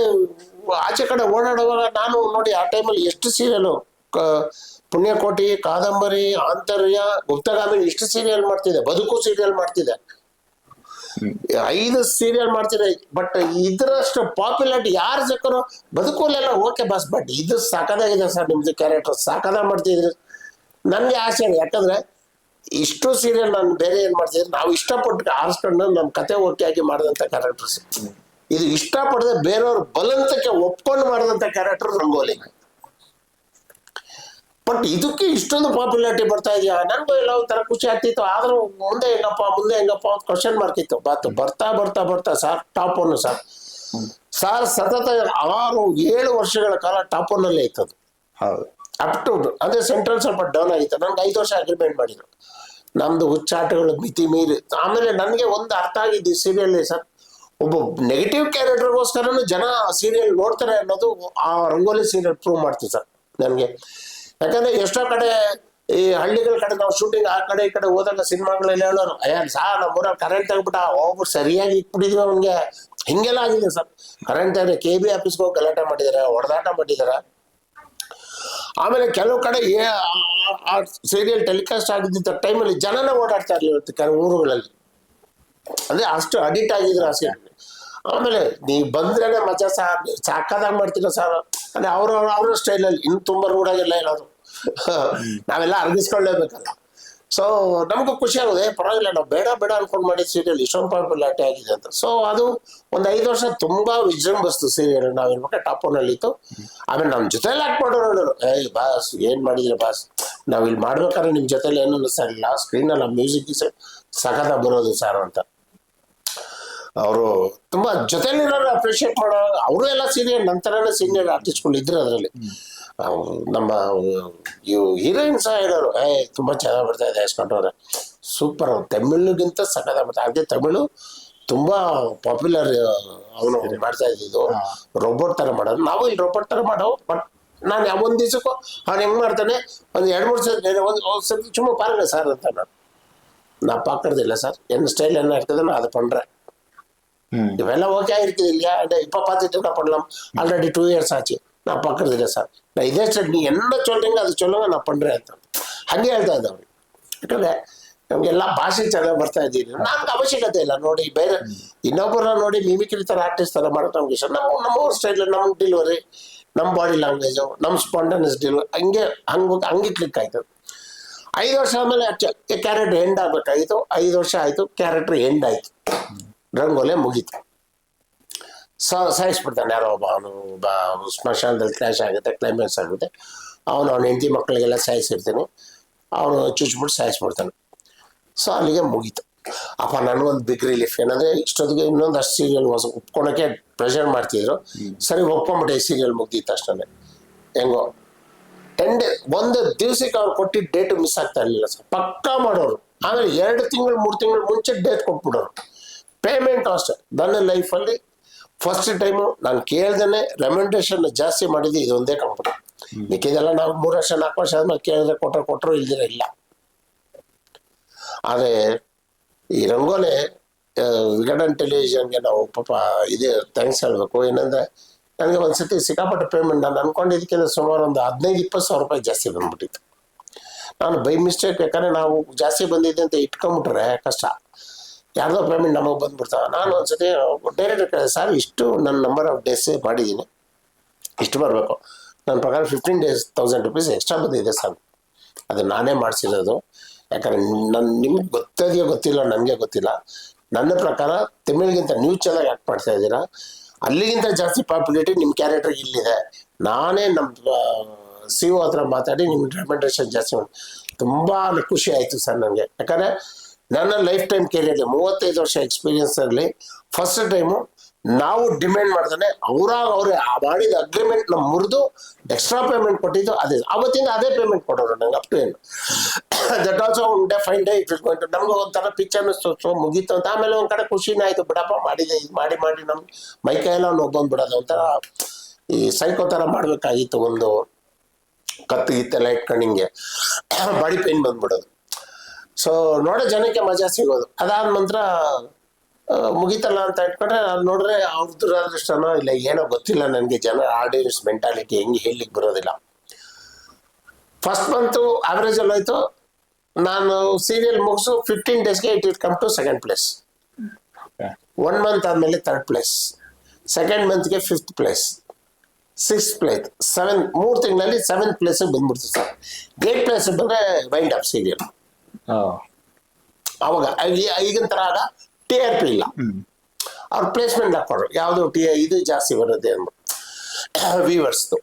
ಆಚೆ ಕಡೆ ಓಡಾಡುವಾಗ ನಾನು ನೋಡಿ ಆ ಟೈಮಲ್ಲಿ ಎಷ್ಟು ಸೀರಿಯಲು ಪುಣ್ಯಕೋಟಿ ಕಾದಂಬರಿ ಆಂತರ್ಯ ಗುಪ್ತಗಾಮಿನಿ ಇಷ್ಟು ಸೀರಿಯಲ್ ಮಾಡ್ತಿದ್ದೆ ಬದುಕು ಸೀರಿಯಲ್ ಮಾಡ್ತಿದ್ದೆ. ಐದು ಸೀರಿಯಲ್ ಮಾಡ್ತೀರ ಬಟ್ ಇದ್ರಷ್ಟು ಪಾಪ್ಯುಲಾರಿಟಿ ಯಾರು ಸಿಕ್ಕರು ಬದುಕುಲೆಲ್ಲ ಓಕೆ ಬಸ್ ಬಟ್ ಇದು ಸಾಕದಾಗಿದೆ ಸರ್ ನಿಮ್ದು ಕ್ಯಾರೆಕ್ಟರ್ ಸಾಕದ ಮಾಡ್ತಿದ್ರಿ. ನನ್ಗೆ ಆಸೆ ಯಾಕಂದ್ರೆ ಇಷ್ಟು ಸೀರಿಯಲ್ ನಾನು ಬೇರೆ ಏನ್ ಮಾಡ್ತಿದ್ರೆ ನಾವು ಇಷ್ಟಪಟ್ಟು ಆರಿಸ್ಕೊಂಡು ನಮ್ಮ ಕತೆ ಓಕೆ ಆಗಿ ಮಾಡಿದಂಥ ಕ್ಯಾರೆಕ್ಟರ್ಸ್ ಇದು ಇಷ್ಟಪಡದೆ ಬೇರೆಯವ್ರ ಬಲಂತಕ್ಕೆ ಒಪ್ಕೊಂಡು ಮಾಡಿದಂತ ಕ್ಯಾರೆಕ್ಟರ್ ರಂಗೋಲಿ ಬಟ್ ಇದಕ್ಕೆ ಇಷ್ಟೊಂದು ಪಾಪ್ಯುಲಾರಿಟಿ ಬರ್ತಾ ಇದೆಯಾ? ನನಗೂ ಎಲ್ಲ ಒಂಥರ ಖುಷಿ ಆಗ್ತಿತ್ತು. ಆದರೂ ಮುಂದೆ ಹೆಂಗಪ್ಪ ಮುಂದೆ ಹೆಂಗಪ್ಪ ಅಂತ ಕ್ವಶನ್ ಮಾಡ್ತಿತ್ತು ಬಾತು ಬರ್ತಾ ಬರ್ತಾ ಬರ್ತಾ sir top one sir sir ಸತತ ಆರು ಏಳು ವರ್ಷಗಳ ಕಾಲ ಟಾಪ್ ಒನ್ ಅಲ್ಲೇ ಇತ್ತು ಅದು ಹೌದು ಅಪ್ ಟು ಅದೇ ಸೆಂಟ್ರಲ್ ಸ್ವಲ್ಪ ಡೌನ್ ಆಗಿತ್ತು. ನಂಗೆ ಐದು ವರ್ಷ ಅಗ್ರಿಮೆಂಟ್ ಮಾಡಿದ್ರು. ನಮ್ದು ಹುಚ್ಚಾಟಗಳು ಮಿತಿ ಮೀರಿ ಆಮೇಲೆ ನನಗೆ ಒಂದು ಅರ್ಥ ಆಗಿದ್ದು ಸೀರಿಯಲ್ ಸರ್ ಒಬ್ಬ ನೆಗೆಟಿವ್ ಕ್ಯಾರೆಕ್ಟರ್ಗೋಸ್ಕರನು ಜನ ಸೀರಿಯಲ್ ನೋಡ್ತಾರೆ ಅನ್ನೋದು ಆ ರಂಗೋಲಿ ಸೀರಿಯಲ್ ಪ್ರೂವ್ ಮಾಡ್ತೀವಿ ಸರ್ ನನಗೆ. ಯಾಕಂದ್ರೆ ಎಷ್ಟೋ ಕಡೆ ಈ ಹಳ್ಳಿಗಳ ಕಡೆ ನಾವು ಶೂಟಿಂಗ್ ಆ ಕಡೆ ಈ ಕಡೆ ಹೋದಾಗ ಸಿನಿಮಾಗಳಲ್ಲಿ ಹೇಳೋರು ಅಯ್ಯ ಸಾ, ನಮ್ಮೂರಲ್ಲಿ ಕರೆಂಟ್ ತೆಗ್ಬಿಟ್ಟ ಒಬ್ಬರು ಸರಿಯಾಗಿ ಇಟ್ಬಿಟ್ಟಿದ್ರು ಅವ್ನಿಗೆ. ಹಿಂಗೆಲ್ಲ ಆಗಿದೆ ಸರ್. ಕರೆಂಟ್ ತೆಗ್ರೆ ಕೆ ಬಿ ಆಫೀಸ್ಗೆ ಹೋಗಿ ಗಲಾಟೆ ಮಾಡಿದ್ದಾರೆ ಹೊಡೆದಾಟ ಮಾಡಿದ್ದಾರೆ ಆಮೇಲೆ ಕೆಲವು ಕಡೆ ಆ ಸೀರಿಯಲ್ ಟೆಲಿಕಾಸ್ಟ್ ಆಗಿದ್ದ ಟೈಮಲ್ಲಿ ಜನನೇ ಓಡಾಡ್ತಾ ಇರಲಿಲ್ಲ ಕೆಲವು ಊರುಗಳಲ್ಲಿ. ಅಂದ್ರೆ ಅಷ್ಟು ಅಡಿಕ್ಟ್ ಆಗಿದ್ರು ಆ ಸೀರಿಯಲ್ ಆಮೇಲೆ ನೀವು ಬಂದ್ರೇನೆ ಮಜಾ ಸಹ ಸಾಕಾದಾಗ ಮಾಡ್ತೀರ ಸರ್? ಅಂದ್ರೆ ಅವ್ರ ಅವ್ರ ಸ್ಟೈಲಲ್ಲಿ ಇನ್ನು ತುಂಬ ರೂಢಾಗಿಲ್ಲ ಹೇಳೋದು. ನಾವೆಲ್ಲ ಅರ್ಗಿಸ್ಕೊಳ್ಳೇಬೇಕಲ್ಲ. ಸೊ ನಮಗೂ ಖುಷಿ ಆಗುತ್ತೆ ಪರವಾಗಿಲ್ಲ, ನಾವು ಬೇಡ ಬೇಡ ಅನ್ಕೊಂಡು ಮಾಡಿದ ಸೀರಿಯಲ್ ಇಷ್ಟೊಂದು ಪಾಪ್ಯುಲಾರಿಟಿ ಆಗಿದೆ ಅಂತ. ಸೊ ಅದು ಒಂದು ಐದು ವರ್ಷ ತುಂಬಾ ವಿಜೃಂಭಿಸ್ತು ಸೀರಿಯಲ್ ನಾವು ಇರ್ಬೇಕಾದ್ರೆ ಟಾಪ್ ಒನ್ ಇತ್ತು ಆಮೇಲೆ ನಮ್ಮ ಜೊತೆಲಿ ಆಕ್ಟ್ ಮಾಡೋರು ಏಯ್ ಬಾಸ್, ಏನ್ ಮಾಡಿದ್ರೆ ಬಾಸ್? ನಾವ್ ಇಲ್ಲಿ ಮಾಡ್ಬೇಕಾದ್ರೆ ನಿಮ್ ಜೊತೆಲಿ ಏನು ಸರ್ ಇಲ್ಲ ಸ್ಕ್ರೀನ್ ಅಲ್ಲಿ ಮ್ಯೂಸಿಕ್ ಸಖತ ಬರೋದು ಸರ್ ಅಂತ. ಅವರು ತುಂಬಾ ಜೊತೆಲಿರೋರು ಅಪ್ರಿಷಿಯೇಟ್ ಮಾಡೋ, ಅವರು ಎಲ್ಲ ಸೀನಿಯರ್ ನಂತರನೇ ಸೀನಿಯರ್ ಆರ್ಟಿಸ್ಟ್ಗಳು ಇದ್ರು ಅದರಲ್ಲಿ. ನಮ್ಮ ಇವು ಹೀರೋಯಿನ್ ಸಹ ಹೇಳೋರು ಏ ತುಂಬ ಚೆನ್ನಾಗಿ ಬರ್ತಾ ಇದೆ ಯಶ್ ಸೂಪರ್. ತಮಿಳಿಗಿಂತ ಸಖತ್ ಬರ್ತಾ ಅದೇ ತಮಿಳು ತುಂಬಾ ಪಾಪ್ಯುಲರ್ ಅವನು ಮಾಡ್ತಾ ಇದ್ದಿದ್ದು. ರೋಬೋಟ್ ಥರ ಮಾಡೋದು. ನಾವು ಇಲ್ಲಿ ರೋಬೋಟ್ ಥರ ಮಾಡೋ ಬಟ್ ನಾನು ಯಾವ ಒಂದು ದಿವಸಕ್ಕೂ ಅವ್ನು ಹೆಂಗೆ ಮಾಡ್ತಾನೆ? ಒಂದು ಎರಡು ಮೂರು ಸತಿ ಒಂದು ಸತಿ ಸುಮ್ಮನೆ ಪಾರ್ಗ ಸರ್ ಅಂತ ನಾನು. ನಾ ಪಾಕಡ್ದಿಲ್ಲ ಸರ್. ಎನ್ನ ಸ್ಟೈಲ್ ಏನ ಇರ್ತದೆ ನಾ ಅದು ಪಂಡ್ರೆ. ಇವೆಲ್ಲ ಓಕೆ ಆಗಿರ್ತಿದಿಲ್ಲ இப்போ பார்த்துட்டு நான் பண்ணலாம் ಆಲ್ರೆಡಿ டூ ಇಯರ್ಸ್ ಆಚೆ. நான் பார்க்கறது இல்லை சார் நான் இதே ಸ್ಟೈಲ್ ನೀವು என்ன சொல்றீங்க ಅದು சொல்லுங்க ನಾನು ಪಂಡ್ರೆ ಅಂತ ಹಂಗೆ ಹೇಳ್ತಾ ಇದ್ದ ಅವ್ರು ಯಾಕಂದ್ರೆ ನಮ್ಗೆಲ್ಲ ಭಾಷೆ ಚೆನ್ನಾಗಿ ಬರ್ತಾ ಇದ್ದೀರಿ ನಮ್ಗೆ ಅವಶ್ಯಕತೆ ಇಲ್ಲ ನೋಡಿ ಬೇರೆ ಇನ್ನೊಬ್ಬರ ನೋಡಿ ಮಿಮಿಕ್ರಿ ಥರ ಆರ್ಟಿಸ್ಟ್ ಥರ ಮಾಡೋದು ನಮ್ಗೆ ಇಷ್ಟ ನಮ್ಮ ನಮ್ಮ ಸ್ಟೈಲ್ ನಮ್ಮ ಡಿಲಿವರಿ ನಮ್ಮ ಬಾಡಿ ಲ್ಯಾಂಗ್ವೇಜು ನಮ್ಮ ಸ್ಪಾಂಟನಸ್ ಡಿಲಿವರಿ ಹಂಗೆ ಹಂಗೆ ಹಂಗೆ ಕ್ಲಿಕ್ ಆಯ್ತು ಐದು ವರ್ಷ ಆದಮೇಲೆ ಕ್ಯಾರೆಕ್ಟರ್ ಎಂಡ್ ಆಗ್ಬೇಕಾಗಿತ್ತು ಐದು ವರ್ಷ ಆಯ್ತು ಕ್ಯಾರೆಕ್ಟರ್ ಎಂಡ್ ಆಯ್ತು ರಂಗೋಲೆ ಮುಗೀತು ಸ ಸಾಯಿಸ್ಬಿಡ್ತಾನೆ ಯಾರೋ ಒಬ್ಬ. ಅವನು ಸ್ಮಶಾನದಲ್ಲಿ ಕ್ಲಾಶ್ ಆಗುತ್ತೆ ಕ್ಲೈಮ್ಯಾಕ್ಸ್ ಆಗುತ್ತೆ. ಅವನು ಅವನ ಹೆಂಡತಿ ಮಕ್ಕಳಿಗೆಲ್ಲ ಸಾಯಿಸಿರ್ತೀನಿ ಅವನು ಚುಚ್ಬಿಟ್ಟು ಸಾಯಿಸ್ಬಿಡ್ತಾನೆ ಸೊ ಅಲ್ಲಿಗೆ ಮುಗೀತು. ಅಪ್ಪ, ನನಗೊಂದು ಬಿಗ್ ರಿಲೀಫ್ ಏನಂದ್ರೆ, ಇಷ್ಟೊತ್ತಿಗೆ ಇನ್ನೊಂದಷ್ಟು ಸೀರಿಯಲ್ ಹೊಸ, ಒಪ್ಕೊಳಕ್ಕೆ ಪ್ರೆಷರ್ ಮಾಡ್ತಿದ್ರು. ಸರಿ, ಒಪ್ಕೊಂಬಿಟ್ಟೆ ಈ ಸೀರಿಯಲ್ ಮುಗ್ದಿತ್ತು ಅಷ್ಟೇ ಹೆಂಗೋ ಟೆನ್ ಡೇ ಒಂದು ದಿವಸಕ್ಕೆ ಅವ್ರು ಕೊಟ್ಟಿದ್ದ ಡೇಟ್ ಮಿಸ್ ಆಗ್ತಾ ಇರಲಿಲ್ಲ ಸರ್. ಪಕ್ಕಾ ಮಾಡೋರು. ಆಮೇಲೆ ಎರಡು ತಿಂಗಳು, ಮೂರು ತಿಂಗಳು ಮುಂಚೆ ಡೇಟ್ ಕೊಟ್ಬಿಡೋರು. ಪೇಮೆಂಟ್ ಅಷ್ಟೇ. ನನ್ನ ಲೈಫಲ್ಲಿ ಫಸ್ಟ್ ಟೈಮು ನಾನು ಕೇಳ್ದೇನೆ ರೆಮೆಂಡೇಷನ್ ಜಾಸ್ತಿ ಮಾಡಿದ್ದು ಇದೊಂದೇ ಕಂಪನಿ ಮಿಕ್ಕಿದೆಲ್ಲ ನಾವು ಮೂರು ವರ್ಷ ನಾಲ್ಕು ವರ್ಷ ಆದ್ಮೇಲೆ ಕೇಳಿದ್ರೆ ಕೊಟ್ಟರೆ ಕೊಟ್ಟರು ಇಲ್ದಿರ ಇಲ್ಲ. ಆದರೆ ಈ ರಂಗೋಲೆ ವಿಘಟನ್ ವಿಗಡನ್ ಟೆಲಿವಿಷನ್ಗೆ ನಾವು ಪಾಪ ಇದೆ ಥ್ಯಾಂಕ್ಸ್ ಹೇಳಬೇಕು. ಏನಂದ್ರೆ ನನಗೆ ಒಂದ್ಸತಿ ಸಿಕ್ಕಾಪಟ್ಟೆ ಪೇಮೆಂಟ್ ನಾನು ಅನ್ಕೊಂಡಿದ್ದಕ್ಕಿಂತ ಸುಮಾರು ಒಂದು ಹದಿನೈದು ಇಪ್ಪತ್ತು ಸಾವಿರ ರೂಪಾಯಿ ಜಾಸ್ತಿ ಬಂದ್ಬಿಟ್ಟಿತ್ತು. ನಾನು ಬೈ ಮಿಸ್ಟೇಕ್ ಯಾಕಂದ್ರೆ ನಾವು ಜಾಸ್ತಿ ಬಂದಿದೆ ಅಂತ ಇಟ್ಕೊಂಬಿಟ್ರೆ ಕಷ್ಟ. ಯಾರ್ದೋ ಪೇಮೆಂಟ್ ನಮಗೆ ಬಂದ್ಬಿಡ್ತಾವ. ನಾನು ಒಂದ್ಸತಿ ಡೈರೆಕ್ಟ್ ಸರ್, ಇಷ್ಟು ನನ್ನ ನಂಬರ್ ಆಫ್ ಡೇಸ್ ಮಾಡಿದ್ದೀನಿ ಇಷ್ಟು ಬರಬೇಕು. ನನ್ನ ಪ್ರಕಾರ fifteen days thousand rupees extra ಬಂದಿದೆ ಸರ್. ಅದು ನಾನೇ ಮಾಡಿಸಿರೋದು. ಯಾಕಂದ್ರೆ ನನ್ನ ನಿಮ್ಗೆ ಗೊತ್ತದೆಯೋ ಗೊತ್ತಿಲ್ಲ, ನನಗೆ ಗೊತ್ತಿಲ್ಲ. ನನ್ನ ಪ್ರಕಾರ ತಮಿಳಿಗಿಂತ ನೀವು ಚೆನ್ನಾಗಿ ಆ್ಯಕ್ಟ್ ಮಾಡ್ತಾ ಇದ್ದೀರಾ. ಅಲ್ಲಿಗಿಂತ ಜಾಸ್ತಿ ಪಾಪ್ಯುಲೇಟಿ ನಿಮ್ಮ ಕ್ಯಾರೆಕ್ಟರ್ ಇಲ್ಲಿದೆ. ನಾನೇ ನಮ್ಮ ಸಿ ಒ ಹತ್ರ ಮಾತಾಡಿ ನಿಮ್ಮ ರೆಕಮೆಂಡೇಶನ್ ಜಾಸ್ತಿ ಮಾಡಿ ತುಂಬ ಖುಷಿ ಆಯಿತು ಸರ್ ನನಗೆ ಯಾಕಂದರೆ ನನ್ನ ಲೈಫ್ ಟೈಮ್ ಕೆರಿಯರ್ ಮೂವತ್ತೈದು ವರ್ಷ ಎಕ್ಸ್ಪೀರಿಯನ್ಸ್ ಅಲ್ಲಿ ಫಸ್ಟ್ ಟೈಮು ನಾವು ಡಿಮ್ಯಾಂಡ್ ಮಾಡ್ತಾನೆ ಅವರಾಗ ಅವರೇ ಮಾಡಿದ ಅಗ್ರಿಮೆಂಟ್ನ ಮುರಿದು ಎಕ್ಸ್ಟ್ರಾ ಪೇಮೆಂಟ್ ಕೊಟ್ಟಿದ್ದು ಅದೇ. ಅವತ್ತಿಂದ ಅದೇ ಪೇಮೆಂಟ್ ಕೊಡೋರು ನಂಗೆ ಅಪ್ ಟು ಏನು that also one day fine day it going ನಮ್ಗೆ ಒಂಥರ ಪಿಕ್ಚರ್ ಸೊ ಮುಗೀತು ಅಂತ. ಆಮೇಲೆ ಒಂದು ಕಡೆ ಖುಷಿನೇ ಆಯ್ತು. ಬಿಡಪ್ಪ ಮಾಡಿದೆ, ಇದು ಮಾಡಿ ಮಾಡಿ ನಮ್ ಮೈ ಕೈಯೆಲ್ಲ ಅವ್ನು ಒಬ್ಬಂದು ಬಿಡೋದು ಒಂಥರ ಈ ಸೈಕೋ ಥರ ಮಾಡಬೇಕಾಗಿತ್ತು ಒಂದು ಕತ್ತು ಗಿತ್ತೆಲ್ಲ ಇಟ್ಕೊಂಡು ಹಿಂಗೆ ಬಾಡಿ ಪೇನ್ ಬಂದ್ಬಿಡೋದು. ಸೊ ನೋಡೋ ಜನಕ್ಕೆ ಮಜಾ ಸಿಗೋದು. ಅದಾದ ನಂತರ ಮುಗಿತಲ್ಲ ಅಂತ ಇಟ್ಕೊಂಡ್ರೆ ನಾನು ನೋಡಿದ್ರೆ ಅವ್ರ ದುರಾದೃಷ್ಟನೋ ಇಲ್ಲ ಏನೋ ಗೊತ್ತಿಲ್ಲ ನನಗೆ ಜನ ಆಡಿಯನ್ಸ್ ಮೆಂಟಾಲಿಟಿ ಹೆಂಗೆ ಹೇಳಲಿಕ್ಕೆ ಬರೋದಿಲ್ಲ. ಫಸ್ಟ್ ಮಂತು ಆವ್ರೇಜ್ ಅಲ್ಲಿ ಹೋಯ್ತು. ನಾನು ಸೀರಿಯಲ್ ಮುಗಿಸು ಫಿಫ್ಟೀನ್ ಡೇಸ್ಗೆ it it come to second place one month ಆದಮೇಲೆ third place second ಮಂತ್ಗೆ fifth place six place seven ಮೂರು ತಿಂಗಳಲ್ಲಿ ಸೆವೆಂತ್ ಪ್ಲೇಸಿಗೆ ಬಂದ್ಬಿಡ್ತು ಸರ್. ಏಟ್ ಪ್ಲೇಸ್ ಬಂದರೆ ವೈಂಡ್ ಅಪ್ ಸೀರಿಯಲ್ ಅವಾಗ ಈಗಿನ ತರ ಆಗ ಟಿ ಆರ್ ಪಿ ಇಲ್ಲ ಅವ್ರ ಪ್ಲೇಸ್ಮೆಂಟ್ ಹಾಕೋರು ಯಾವುದು ಟಿ ಇದು ಜಾಸ್ತಿ ಬರುತ್ತೆ ಅಂದ್ರು ವ್ಯೂವರ್ಸ್ದು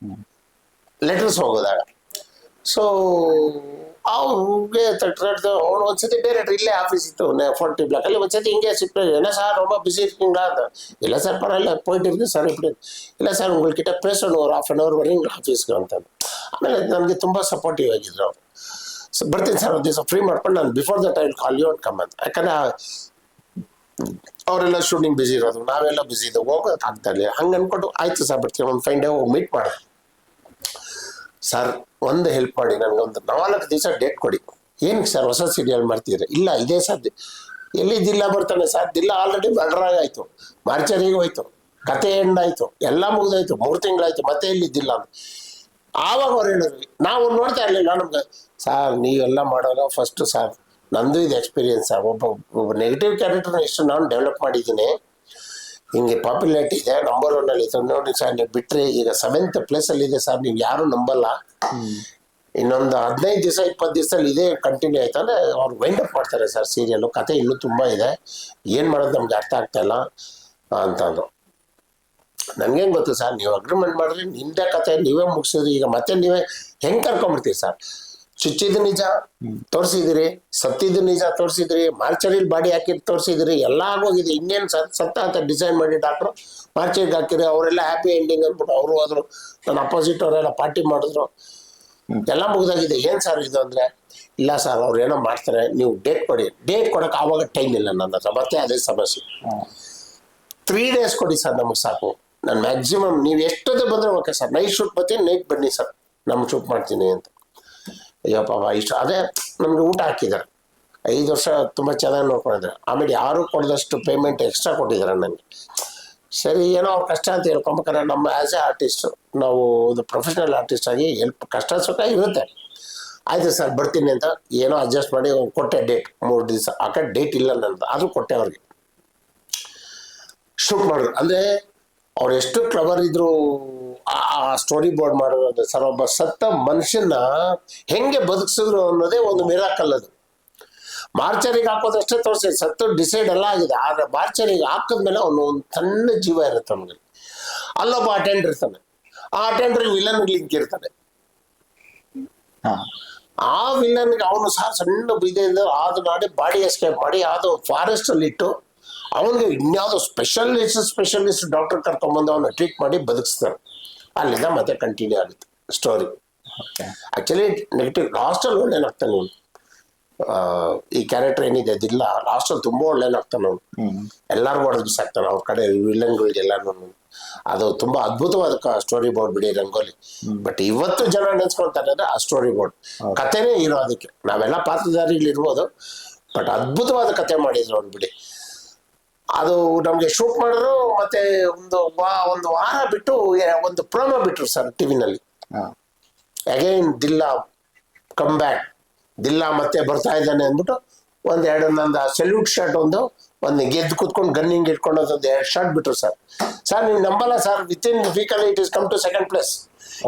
ಲೆಟರ್ಸ್ ಹೋಗೋದಾಗ ಸೊ ಅವ್ರಿಗೆ ತಟ್ಟೆ ಅವ್ನು ಒಂದ್ಸತಿ ಬೇರೆ ಇಲ್ಲೇ ಆಫೀಸ್ ಇತ್ತು ಫೋರ್ಟಿ ಬ್ಲಾಕಲ್ಲಿ ಒಂದ್ಸತಿ ಹಿಂಗೆ ಸಿಟ್ಟು என்ன சார் ரொம்ப பிஸி இருக்கீங்களா இல்லை சார் பரவாயில்ல போயிட்டு இருக்கு சார் இப்படி இல்லை சார் உங்கள்கிட்ட பேசணும் ஒரு ஆஃப் அன் ಅವರ್ வரீங்களா ಆಫೀಸ್ಗೆ ಅಂತ ಆಮೇಲೆ ನನಗೆ ತುಂಬ ಸಪೋರ್ಟಿವ್ ಆಗಿದ್ರು ಅವರು ಬರ್ತೀನಿ ಸರ್ ಒಂದು ದಿವಸ ಫ್ರೀ ಮಾಡ್ಕೊಂಡು ನಾನು before the time call you come ಅಂತ ಯಾಕಂದ್ರೆ ಅವರೆಲ್ಲ ಶೂಟಿಂಗ್ ಬಿಸಿ ಇರೋದು. ನಾವೆಲ್ಲ ಬಿಸಿ ಇದ್ದು ಹೋಗೋಕೆ ಆಗ್ತಾ ಹಂಗೆ ಅನ್ಕೊಂಡು ಆಯ್ತು ಸರ್ ಬರ್ತೀವಿ. ಒಂದು ಫೈನ್ ಡೇ ಹೋಗಿ ಮೀಟ್ ಮಾಡಿ ಸರ್ ಒಂದು ಹೆಲ್ಪ್ ಮಾಡಿ ನನಗೆ ಒಂದು ನಾಲ್ಕು ದಿವಸ ಡೇಟ್ ಕೊಡಿ. ಏನಕ್ಕೆ ಸರ್ ಹೊಸ ಸೀರಿಯಲ್ ಮಾಡ್ತಿದ್ರೆ ಇಲ್ಲ, ಇದೇ ಸರ್ ಎಲ್ಲಿ ಬರ್ತಾನೆ ಸರ್ ದಿಲ್ಲ ಆಲ್ರೆಡಿ ಮರ್ಡರ್ ಆಯಿತು ಮಾರ್ಚರಿಗೆ ಹೋಯ್ತು. ಕತೆ ಆಯಿತು. ಎಲ್ಲ ಮುಗಿದಾಯ್ತು. ಮೂರು ತಿಂಗಳಾಯ್ತು. ಮತ್ತೆ ಎಲ್ಲಿದ್ದಿಲ್ಲ ಅಂತ. ಆವಾಗ ಅವ್ರು ಹೇಳಿದ್ರು. ನಾವು ನೋಡ್ತಾ ಇರಲಿಲ್ಲ ನಮ್ಗೆ. ಸರ್ ನೀವೆಲ್ಲ ಮಾಡೋಲ್ಲ ಫಸ್ಟ್ ಸಾರ್. ನಂದು ಇದು ಎಕ್ಸ್ಪೀರಿಯನ್ಸ್ ಸರ್. ಒಬ್ಬ ಒಬ್ಬ ನೆಗೆಟಿವ್ ಕ್ಯಾರೆಕ್ಟರ್ನ ಎಷ್ಟು ನಾನು ಡೆವಲಪ್ ಮಾಡಿದ್ದೀನಿ. ಹಿಂಗೆ ಪಾಪ್ಯುಲಾರಿಟಿ ಇದೆ ನಂಬರ್ ಒನ್ ಅಲ್ಲಿ ನೋಡಿ ಸರ್, ನೀವು ಬಿಟ್ಟರೆ ಈಗ ಸೆವೆಂತ್ ಪ್ಲೇಸ್ ಅಲ್ಲಿ ಇದೆ ಸರ್, ನೀವು ಯಾರು ನಂಬಲ್ಲ. ಇನ್ನೊಂದು ಹದಿನೈದು ದಿವಸ, ಇಪ್ಪತ್ತು ದಿವಸದಲ್ಲಿ ಇದೇ ಕಂಟಿನ್ಯೂ ಆಯ್ತು ಅಂದ್ರೆ ಅವ್ರು ವೈಂಡ್ ಮಾಡ್ತಾರೆ ಸರ್ ಸೀರಿಯಲ್ ಕತೆ ಇನ್ನೂ ತುಂಬ ಇದೆ. ಏನು ಮಾಡೋದು ನಮ್ಗೆ ಅರ್ಥ ಆಗ್ತಾ ಇಲ್ಲ ಅಂತಂದ್ರು ನನಗೇನು ಗೊತ್ತು ಸರ್, ನೀವು ಅಗ್ರಿಮೆಂಟ್ ಮಾಡಿದ್ರೆ ನಿಮ್ದೇ ಕತೆ, ನೀವೇ ಮುಗಿಸಿದ್ರಿ. ಈಗ ಮತ್ತೆ ನೀವೇ ಹೆಂಗೆ ಕರ್ಕೊಂಡ್ಬಿಡ್ತೀವಿ ಸರ್? ಚುಚ್ಚಿದ ನಿಜ ತೋರಿಸಿದಿರಿ ಸತ್ತಿದ್ದು ನಿಜ ತೋರಿಸಿದ್ರಿ, ಮಾರ್ಚರಿಲ್ ಬಾಡಿ ಹಾಕಿದ್ ತೋರಿಸಿದ್ರಿ, ಎಲ್ಲ ಆಗೋಗಿದೆ. ಇನ್ನೇನು ಸತ್ ಸತ್ತ ಅಂತ ಡಿಸೈನ್ ಮಾಡಿ ಡಾಕ್ಟ್ರು ಮಾರ್ಚರಿಗೆ ಹಾಕಿರಿ, ಅವರೆಲ್ಲ ಹ್ಯಾಪಿ ಎಂಡಿಂಗ್ ಅಂದ್ಬಿಟ್ಟು ಅವರು ಹೋದ್ರು. ನನ್ನ ಅಪೋಸಿಟ್ ಅವರೆಲ್ಲ ಪಾರ್ಟಿ ಮಾಡಿದ್ರು. ಎಲ್ಲ ಮುಗ್ದಾಗಿದೆ. ಏನ್ ಸರ್ ಇದು ಅಂದ್ರೆ, ಇಲ್ಲ ಸರ್ ಅವ್ರು ಏನೋ ಮಾಡ್ತಾರೆ, ನೀವು ಡೇಟ್ ಕೊಡಿ. ಡೇಟ್ ಕೊಡಕ್ಕೆ ಆವಾಗ ಟೈಮ್ ಇಲ್ಲ ನನ್ನ ಹತ್ರ. ಮತ್ತೆ ಅದೇ ಸಮಸ್ಯೆ. ತ್ರೀ ಡೇಸ್ ಕೊಡಿ ಸರ್ ನಮಗೆ ಸಾಕು. ನಾನು ಮ್ಯಾಕ್ಸಿಮಮ್ ನೀವು ಎಷ್ಟೊತ್ತೆ ಬಂದ್ರೆ ಓಕೆ ಸರ್ ನೈಟ್ ಶೂಟ್ ಬರ್ತೀನಿ ನೈಟ್ ಬನ್ನಿ ಸರ್ ನಮ್ಮ ಶೂಟ್ ಮಾಡ್ತೀನಿ ಅಂತ. ಅಯ್ಯೋ ಪಾಪ, ಇಷ್ಟು ಅದೇ ನಮ್ಗೆ ಊಟ ಹಾಕಿದ್ದಾರೆ. ಐದು ವರ್ಷ ತುಂಬ ಚೆನ್ನಾಗಿ ನೋಡ್ಕೊಂಡಿದ್ದಾರೆ. ಆಮೇಲೆ ಯಾರು ಕೊಡದಷ್ಟು ಪೇಮೆಂಟ್ ಎಕ್ಸ್ಟ್ರಾ ಕೊಟ್ಟಿದ್ದಾರೆ ನನಗೆ. ಸರಿ, ಏನೋ ಅವ್ರ ಕಷ್ಟ ಅಂತ ಹೇಳ್ಕೊಬೇಕಾದ್ರೆ ನಮ್ಮ ಆ್ಯಸ್ ಎ ಆರ್ಟಿಸ್ಟ್ ನಾವು ಒಂದು ಪ್ರೊಫೆಷನಲ್ ಆರ್ಟಿಸ್ಟ್ ಆಗಿ ಎಲ್ಪ್ ಕಷ್ಟ ಸುಖ ಇರುತ್ತೆ. ಆಯಿತು ಸರ್, ಬರ್ತೀನಿ ಅಂತ ಏನೋ ಅಡ್ಜಸ್ಟ್ ಮಾಡಿ ಕೊಟ್ಟೆ ಡೇಟ್ ಮೂರು ದಿವಸ. ಆ ಕಡೆ ಡೇಟ್ ಇಲ್ಲ ನಂದು ಆದರೂ ಕೊಟ್ಟೆ ಅವ್ರಿಗೆ. ಶೂಟ್ ಮಾಡಿದ್ರು. ಅಂದರೆ ಅವ್ರು ಎಷ್ಟು ಕ್ಲವರ್ ಇದ್ರು ಆ ಸ್ಟೋರಿ ಬೋರ್ಡ್ ಮಾಡೋದು ಸರ್ ಒಬ್ಬ ಸತ್ತ ಮನುಷ್ಯನ ಹೆಂಗೆ ಬದುಕಿಸಿದ್ರು ಅನ್ನೋದೇ ಒಂದು ಮಿರಾಕಲ್ ಅದು. ಮಾರ್ಚರಿಗೆ ಹಾಕೋದಷ್ಟೇ ತೋರಿಸಿ ಸತ್ತು ಡಿಸೈಡ್ ಎಲ್ಲ ಆಗಿದೆ. ಆದ್ರೆ ಮಾರ್ಚರಿಗೆ ಹಾಕಿದ್ಮೇಲೆ ಅವನು ಒಂದು ಸಣ್ಣ ಜೀವ ಇರುತ್ತೆ ಅವನಿಗೆ. ಅಲ್ಲೊಬ್ಬ ಅಟೆಂಡರ್ ಇರ್ತಾನೆ. ಆ ಅಟೆಂಡರ್ ವಿಲನ್ ಲಿಂಕ್ ಇರ್ತಾನೆ. ಆ ಆ ವಿಲನ್ಗೆ ಅವನು ಸಹ ಸಣ್ಣ ಬೀದಿಯಿಂದ ಅದು ಮಾಡಿ ಬಾಡಿ ಎಸ್ಕೇಪ್ ಮಾಡಿ ಅದು ಫಾರೆಸ್ಟ್ ಅಲ್ಲಿ ಇಟ್ಟು ಅವನಿಗೆ ಇನ್ಯಾವುದೋ ಸ್ಪೆಷಲಿಸ್ಟ್ ಸ್ಪೆಷಲಿಸ್ಟ್ ಡಾಕ್ಟರ್ ಕರ್ಕೊಂಡ್ಬಂದು ಅವನ್ನ ಟ್ರೀಟ್ ಮಾಡಿ ಬದುಕಿಸ್ತಾರೆ ಅಲ್ಲಿಂದ ಮತ್ತೆ ಕಂಟಿನ್ಯೂ ಆಗುತ್ತೆ ಸ್ಟೋರಿ ಆಕ್ಚುಲಿ ನೆಗೆಟಿವ್ ಲಾಸ್ಟಲ್ಲಿ ಒಳ್ಳೇನಾಗ್ತಾನೆ ಅವನು. ಈ ಕ್ಯಾರೆಕ್ಟರ್ ಏನಿದೆ ಅದಿಲ್ಲ. ಲಾಸ್ಟಲ್ಲಿ ತುಂಬಾ ಒಳ್ಳೇನಾಗ್ತಾನೆ ಅವನು. ಹ್ಮ್. ಎಲ್ಲಾರು ಹೊಡೆದು ಬಿಸಾಕ್ತಾನೆ. ಅವ್ರ ಕಡೆ ವಿಲನ್ಗಳಿಗೆಲ್ಲಾನು ಅದು ತುಂಬಾ ಅದ್ಭುತವಾದ ಸ್ಟೋರಿ ಬೋರ್ಡ್ ಬಿಡಿ ರಂಗೋಲಿ. ಬಟ್ ಇವತ್ತು ಜನ ನೆನ್ಸ್ಕೊಳ್ತಾರೆ ಅಂದ್ರೆ ಆ ಸ್ಟೋರಿ ಬೋರ್ಡ್ ಕಥೆನೇ ಇರೋ ಅದಕ್ಕೆ. ನಾವೆಲ್ಲ ಪಾತ್ರಧಾರಿಗಳು ಇರ್ಬೋದು ಬಟ್ ಅದ್ಭುತವಾದ ಕತೆ ಮಾಡಿದ್ರು ಅವ್ನು ಬಿಡಿ. ಅದು ನಮ್ಗೆ ಶೂಟ್ ಮಾಡಿದ್ರು ಮತ್ತೆ ಒಂದು ವಾ- ಒಂದು ವಾರ ಬಿಟ್ಟು ಒಂದು ಪ್ರೋಮೋ ಬಿಟ್ರು ಸರ್ ಟಿವಿನಲ್ಲಿ ಅಗೈನ್ ದಿಲ್ಲಾ ಕಮ್ ಬ್ಯಾಕ್ ದಿಲ್ಲಾ ಮತ್ತೆ ಬರ್ತಾ ಇದ್ದಾನೆ ಅಂದ್ಬಿಟ್ಟು ಒಂದು ಎರಡು ನಂದು ಸೆಲ್ಯೂಟ್ ಶರ್ಟ್ ಒಂದು ಒಂದು ಗೆದ್ದು ಕುತ್ಕೊಂಡು ಗನ್ನಿಂಗ್ ಇಟ್ಕೊಂಡು ಒಂದು ಎರಡು ಶರ್ಟ್ ಬಿಟ್ರು ಸರ್. ಸರ್ ನೀವು ನಂಬಲ್ಲ ಸರ್ ವಿತ್ ಇನ್ ವೀಕಲ್ಲಿ it is come to second place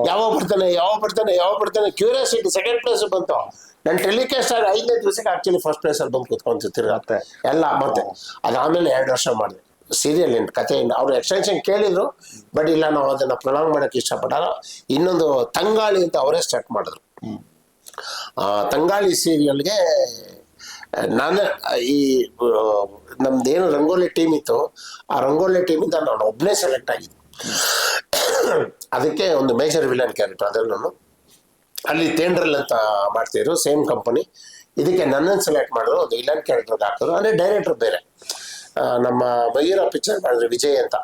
ಯಾವಾಗ ಬರ್ತಾನೆ ಯಾವಾಗ ಬರ್ತಾನೆ ಯಾವಾಗ ಬರ್ತಾನೆ ಕ್ಯೂರಿಯಾಸಿಟಿ ಸೆಕೆಂಡ್ ಪ್ಲೇಸ್ ಬಂತು. ನನ್ನ ಟೆಲಿಕಾಸ್ಟ್ ಆಗಿ ಐದನೇ ದಿವಸಕ್ಕೆ ಆಕ್ಚುಲಿ ಫಸ್ಟ್ ಪ್ಲೇಸ್ ಅಲ್ಲಿ ಬಂದು ಕುತ್ಕೊಂತ ತಿರುಗತ್ತೆ ಎಲ್ಲ ಮತ್ತೆ. ಅದಾದ್ಮೇಲೆ ಎರಡು ವರ್ಷ ಮಾಡಿದೆ. ಸೀರಿಯಲ್ ಏನು ಕಥೆಯಿಂದ. ಅವರು ಅವ್ರು ಎಕ್ಸ್ಟೆನ್ಷನ್ ಕೇಳಿದ್ರು ಬಟ್ ಇಲ್ಲ ನಾವು ಅದನ್ನ ಪ್ರೊಲಾಂಗ್ ಮಾಡಕ್ಕೆ ಇಷ್ಟಪಡಲ್ಲ. ಇನ್ನೊಂದು ತಂಗಾಳಿ ಅಂತ ಅವರೇ ಸ್ಟಾರ್ಟ್ ಮಾಡಿದ್ರು. ಆ ತಂಗಾಳಿ ಸೀರಿಯಲ್ಗೆ ನಾನು ಈ ನಮ್ದು ನಮ್ದೇನು ರಂಗೋಲಿ ಟೀಮ್ ಇತ್ತು ಆ ರಂಗೋಲಿ ಟೀಮಿಂದ ನಾನು ಒಬ್ಬನೇ ಸೆಲೆಕ್ಟ್ ಆಗಿದ್ದೆ. ಅದಕ್ಕೆ ಒಂದು ಮೇಜರ್ ವಿಲನ್ ಕ್ಯಾರೆಕ್ಟರ್ ಅದನ್ನು ಅಲ್ಲಿ ತೇಂಡ್ರಲ್ ಅಂತ ಮಾಡ್ತಿದ್ರು ಸೇಮ್ ಕಂಪನಿ ಇದಕ್ಕೆ ನನ್ನನ್ನು ಸೆಲೆಕ್ಟ್ ಮಾಡಿದ್ರು ಒಂದು ವಿಲನ್ ಕ್ಯಾರೆಕ್ಟರ್ ಹಾಕಿದ್ರು ಅಂದ್ರೆ ಡೈರೆಕ್ಟರ್ ಬೇರೆ. ನಮ್ಮ ಮಯೂರ ಪಿಕ್ಚರ್ ಮಾಡಿದ್ರು ವಿಜಯ್ ಅಂತ.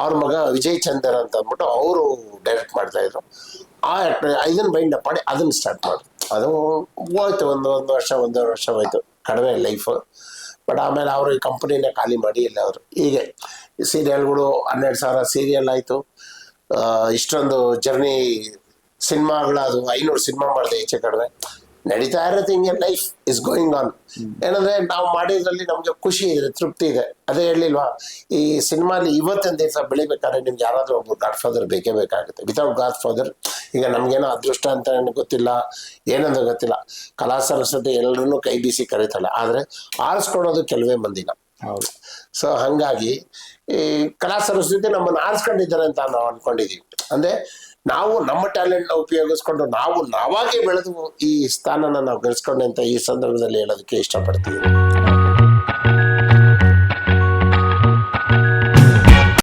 ಅವ್ರ ಮಗ ವಿಜಯ್ ಚಂದರ್ ಅಂತ ಅಂದ್ಬಿಟ್ಟು ಅವರು ಡೈರೆಕ್ಟ್ ಮಾಡ್ತಾ ಇದ್ರು. ಆ ಇದನ್ನ ಬೈಂಡ್ ಅಪ್ ಮಾಡಿ ಅದನ್ನ ಸ್ಟಾರ್ಟ್ ಮಾಡಿದ್ರು. ಅದು ಹೋಯ್ತು ಒಂದು ಒಂದು ವರ್ಷ ಒಂದೂವರೆ ವರ್ಷ ಹೋಯ್ತು. ಕಡಿಮೆ ಲೈಫ್ ಬಟ್ ಆಮೇಲೆ ಅವರು ಈ ಕಂಪನಿನ ಖಾಲಿ ಮಾಡಿ ಇಲ್ಲ ಅವರು. ಹೀಗೆ ಸೀರಿಯಲ್ಗಳು ಹನ್ನೆರಡು ಸಾವಿರ ಸೀರಿಯಲ್ ಆಯಿತು. ಇಷ್ಟೊಂದು ಜರ್ನಿ ಸಿನಿಮಾಗಳದು ಐನೂರು ಸಿನಿಮಾ ಮಾಡಿದೆ ಈಚೆ ಕಡಿಮೆ ನಡೀತಾ ಇರೋದು ಹಿಂಗೆ ಲೈಫ್ ಇಸ್ ಗೋಯಿಂಗ್ ಆನ್ ಏನಂದ್ರೆ ನಾವು ಮಾಡಿದ್ರಲ್ಲಿ ನಮ್ಗೆ ಖುಷಿ ಇದೆ ತೃಪ್ತಿ ಇದೆ. ಅದೇ ಹೇಳಿಲ್ವಾ ಈ ಸಿನಿಮಾಲಿ ಇವತ್ತಿನ ದಿವಸ ಬೆಳಿಬೇಕಾದ್ರೆ ನಿಮ್ಗೆ ಯಾರಾದ್ರೂ ಒಬ್ಬರು ಗಾಡ್ ಫಾದರ್ ಬೇಕೇ ಬೇಕಾಗುತ್ತೆ. ವಿತೌಟ್ ಗಾಡ್ ಫಾದರ್ ಈಗ ನಮ್ಗೇನೋ ಅದೃಷ್ಟ ಅಂತ ಗೊತ್ತಿಲ್ಲ ಏನಂತ ಗೊತ್ತಿಲ್ಲ. ಕಲಾ ಸರಸ್ವತಿ ಎಲ್ಲರನ್ನೂ ಕೈ ಬೀಸಿ ಕರೀತಾಳೆ ಆದ್ರೆ ಆರಿಸ್ಕೊಳೋದು ಕೆಲವೇ ಮಂದಿನ. ಹೌದು. ಸೊ ಹಂಗಾಗಿ ಈ ಕಲಾ ಸರಸ್ವತಿ ನಮ್ಮನ್ನು ಆರಿಸ್ಕೊಂಡಿದ್ದಾರೆ ಅಂತ ನಾವು ಅನ್ಕೊಂಡಿದೀವಿ. ಅಂದ್ರೆ ನಾವು ನಮ್ಮ ಟ್ಯಾಲೆಂಟ್ನ ಉಪಯೋಗಿಸ್ಕೊಂಡು ನಾವು ನಾವಾಗೇ ಬೆಳೆದು ಈ ಸ್ಥಾನನ ನಾವು ಗಳಿಸ್ಕೊಂಡೆ ಅಂತ ಈ ಸಂದರ್ಭದಲ್ಲಿ ಹೇಳೋದಕ್ಕೆ ಇಷ್ಟಪಡ್ತೀವಿ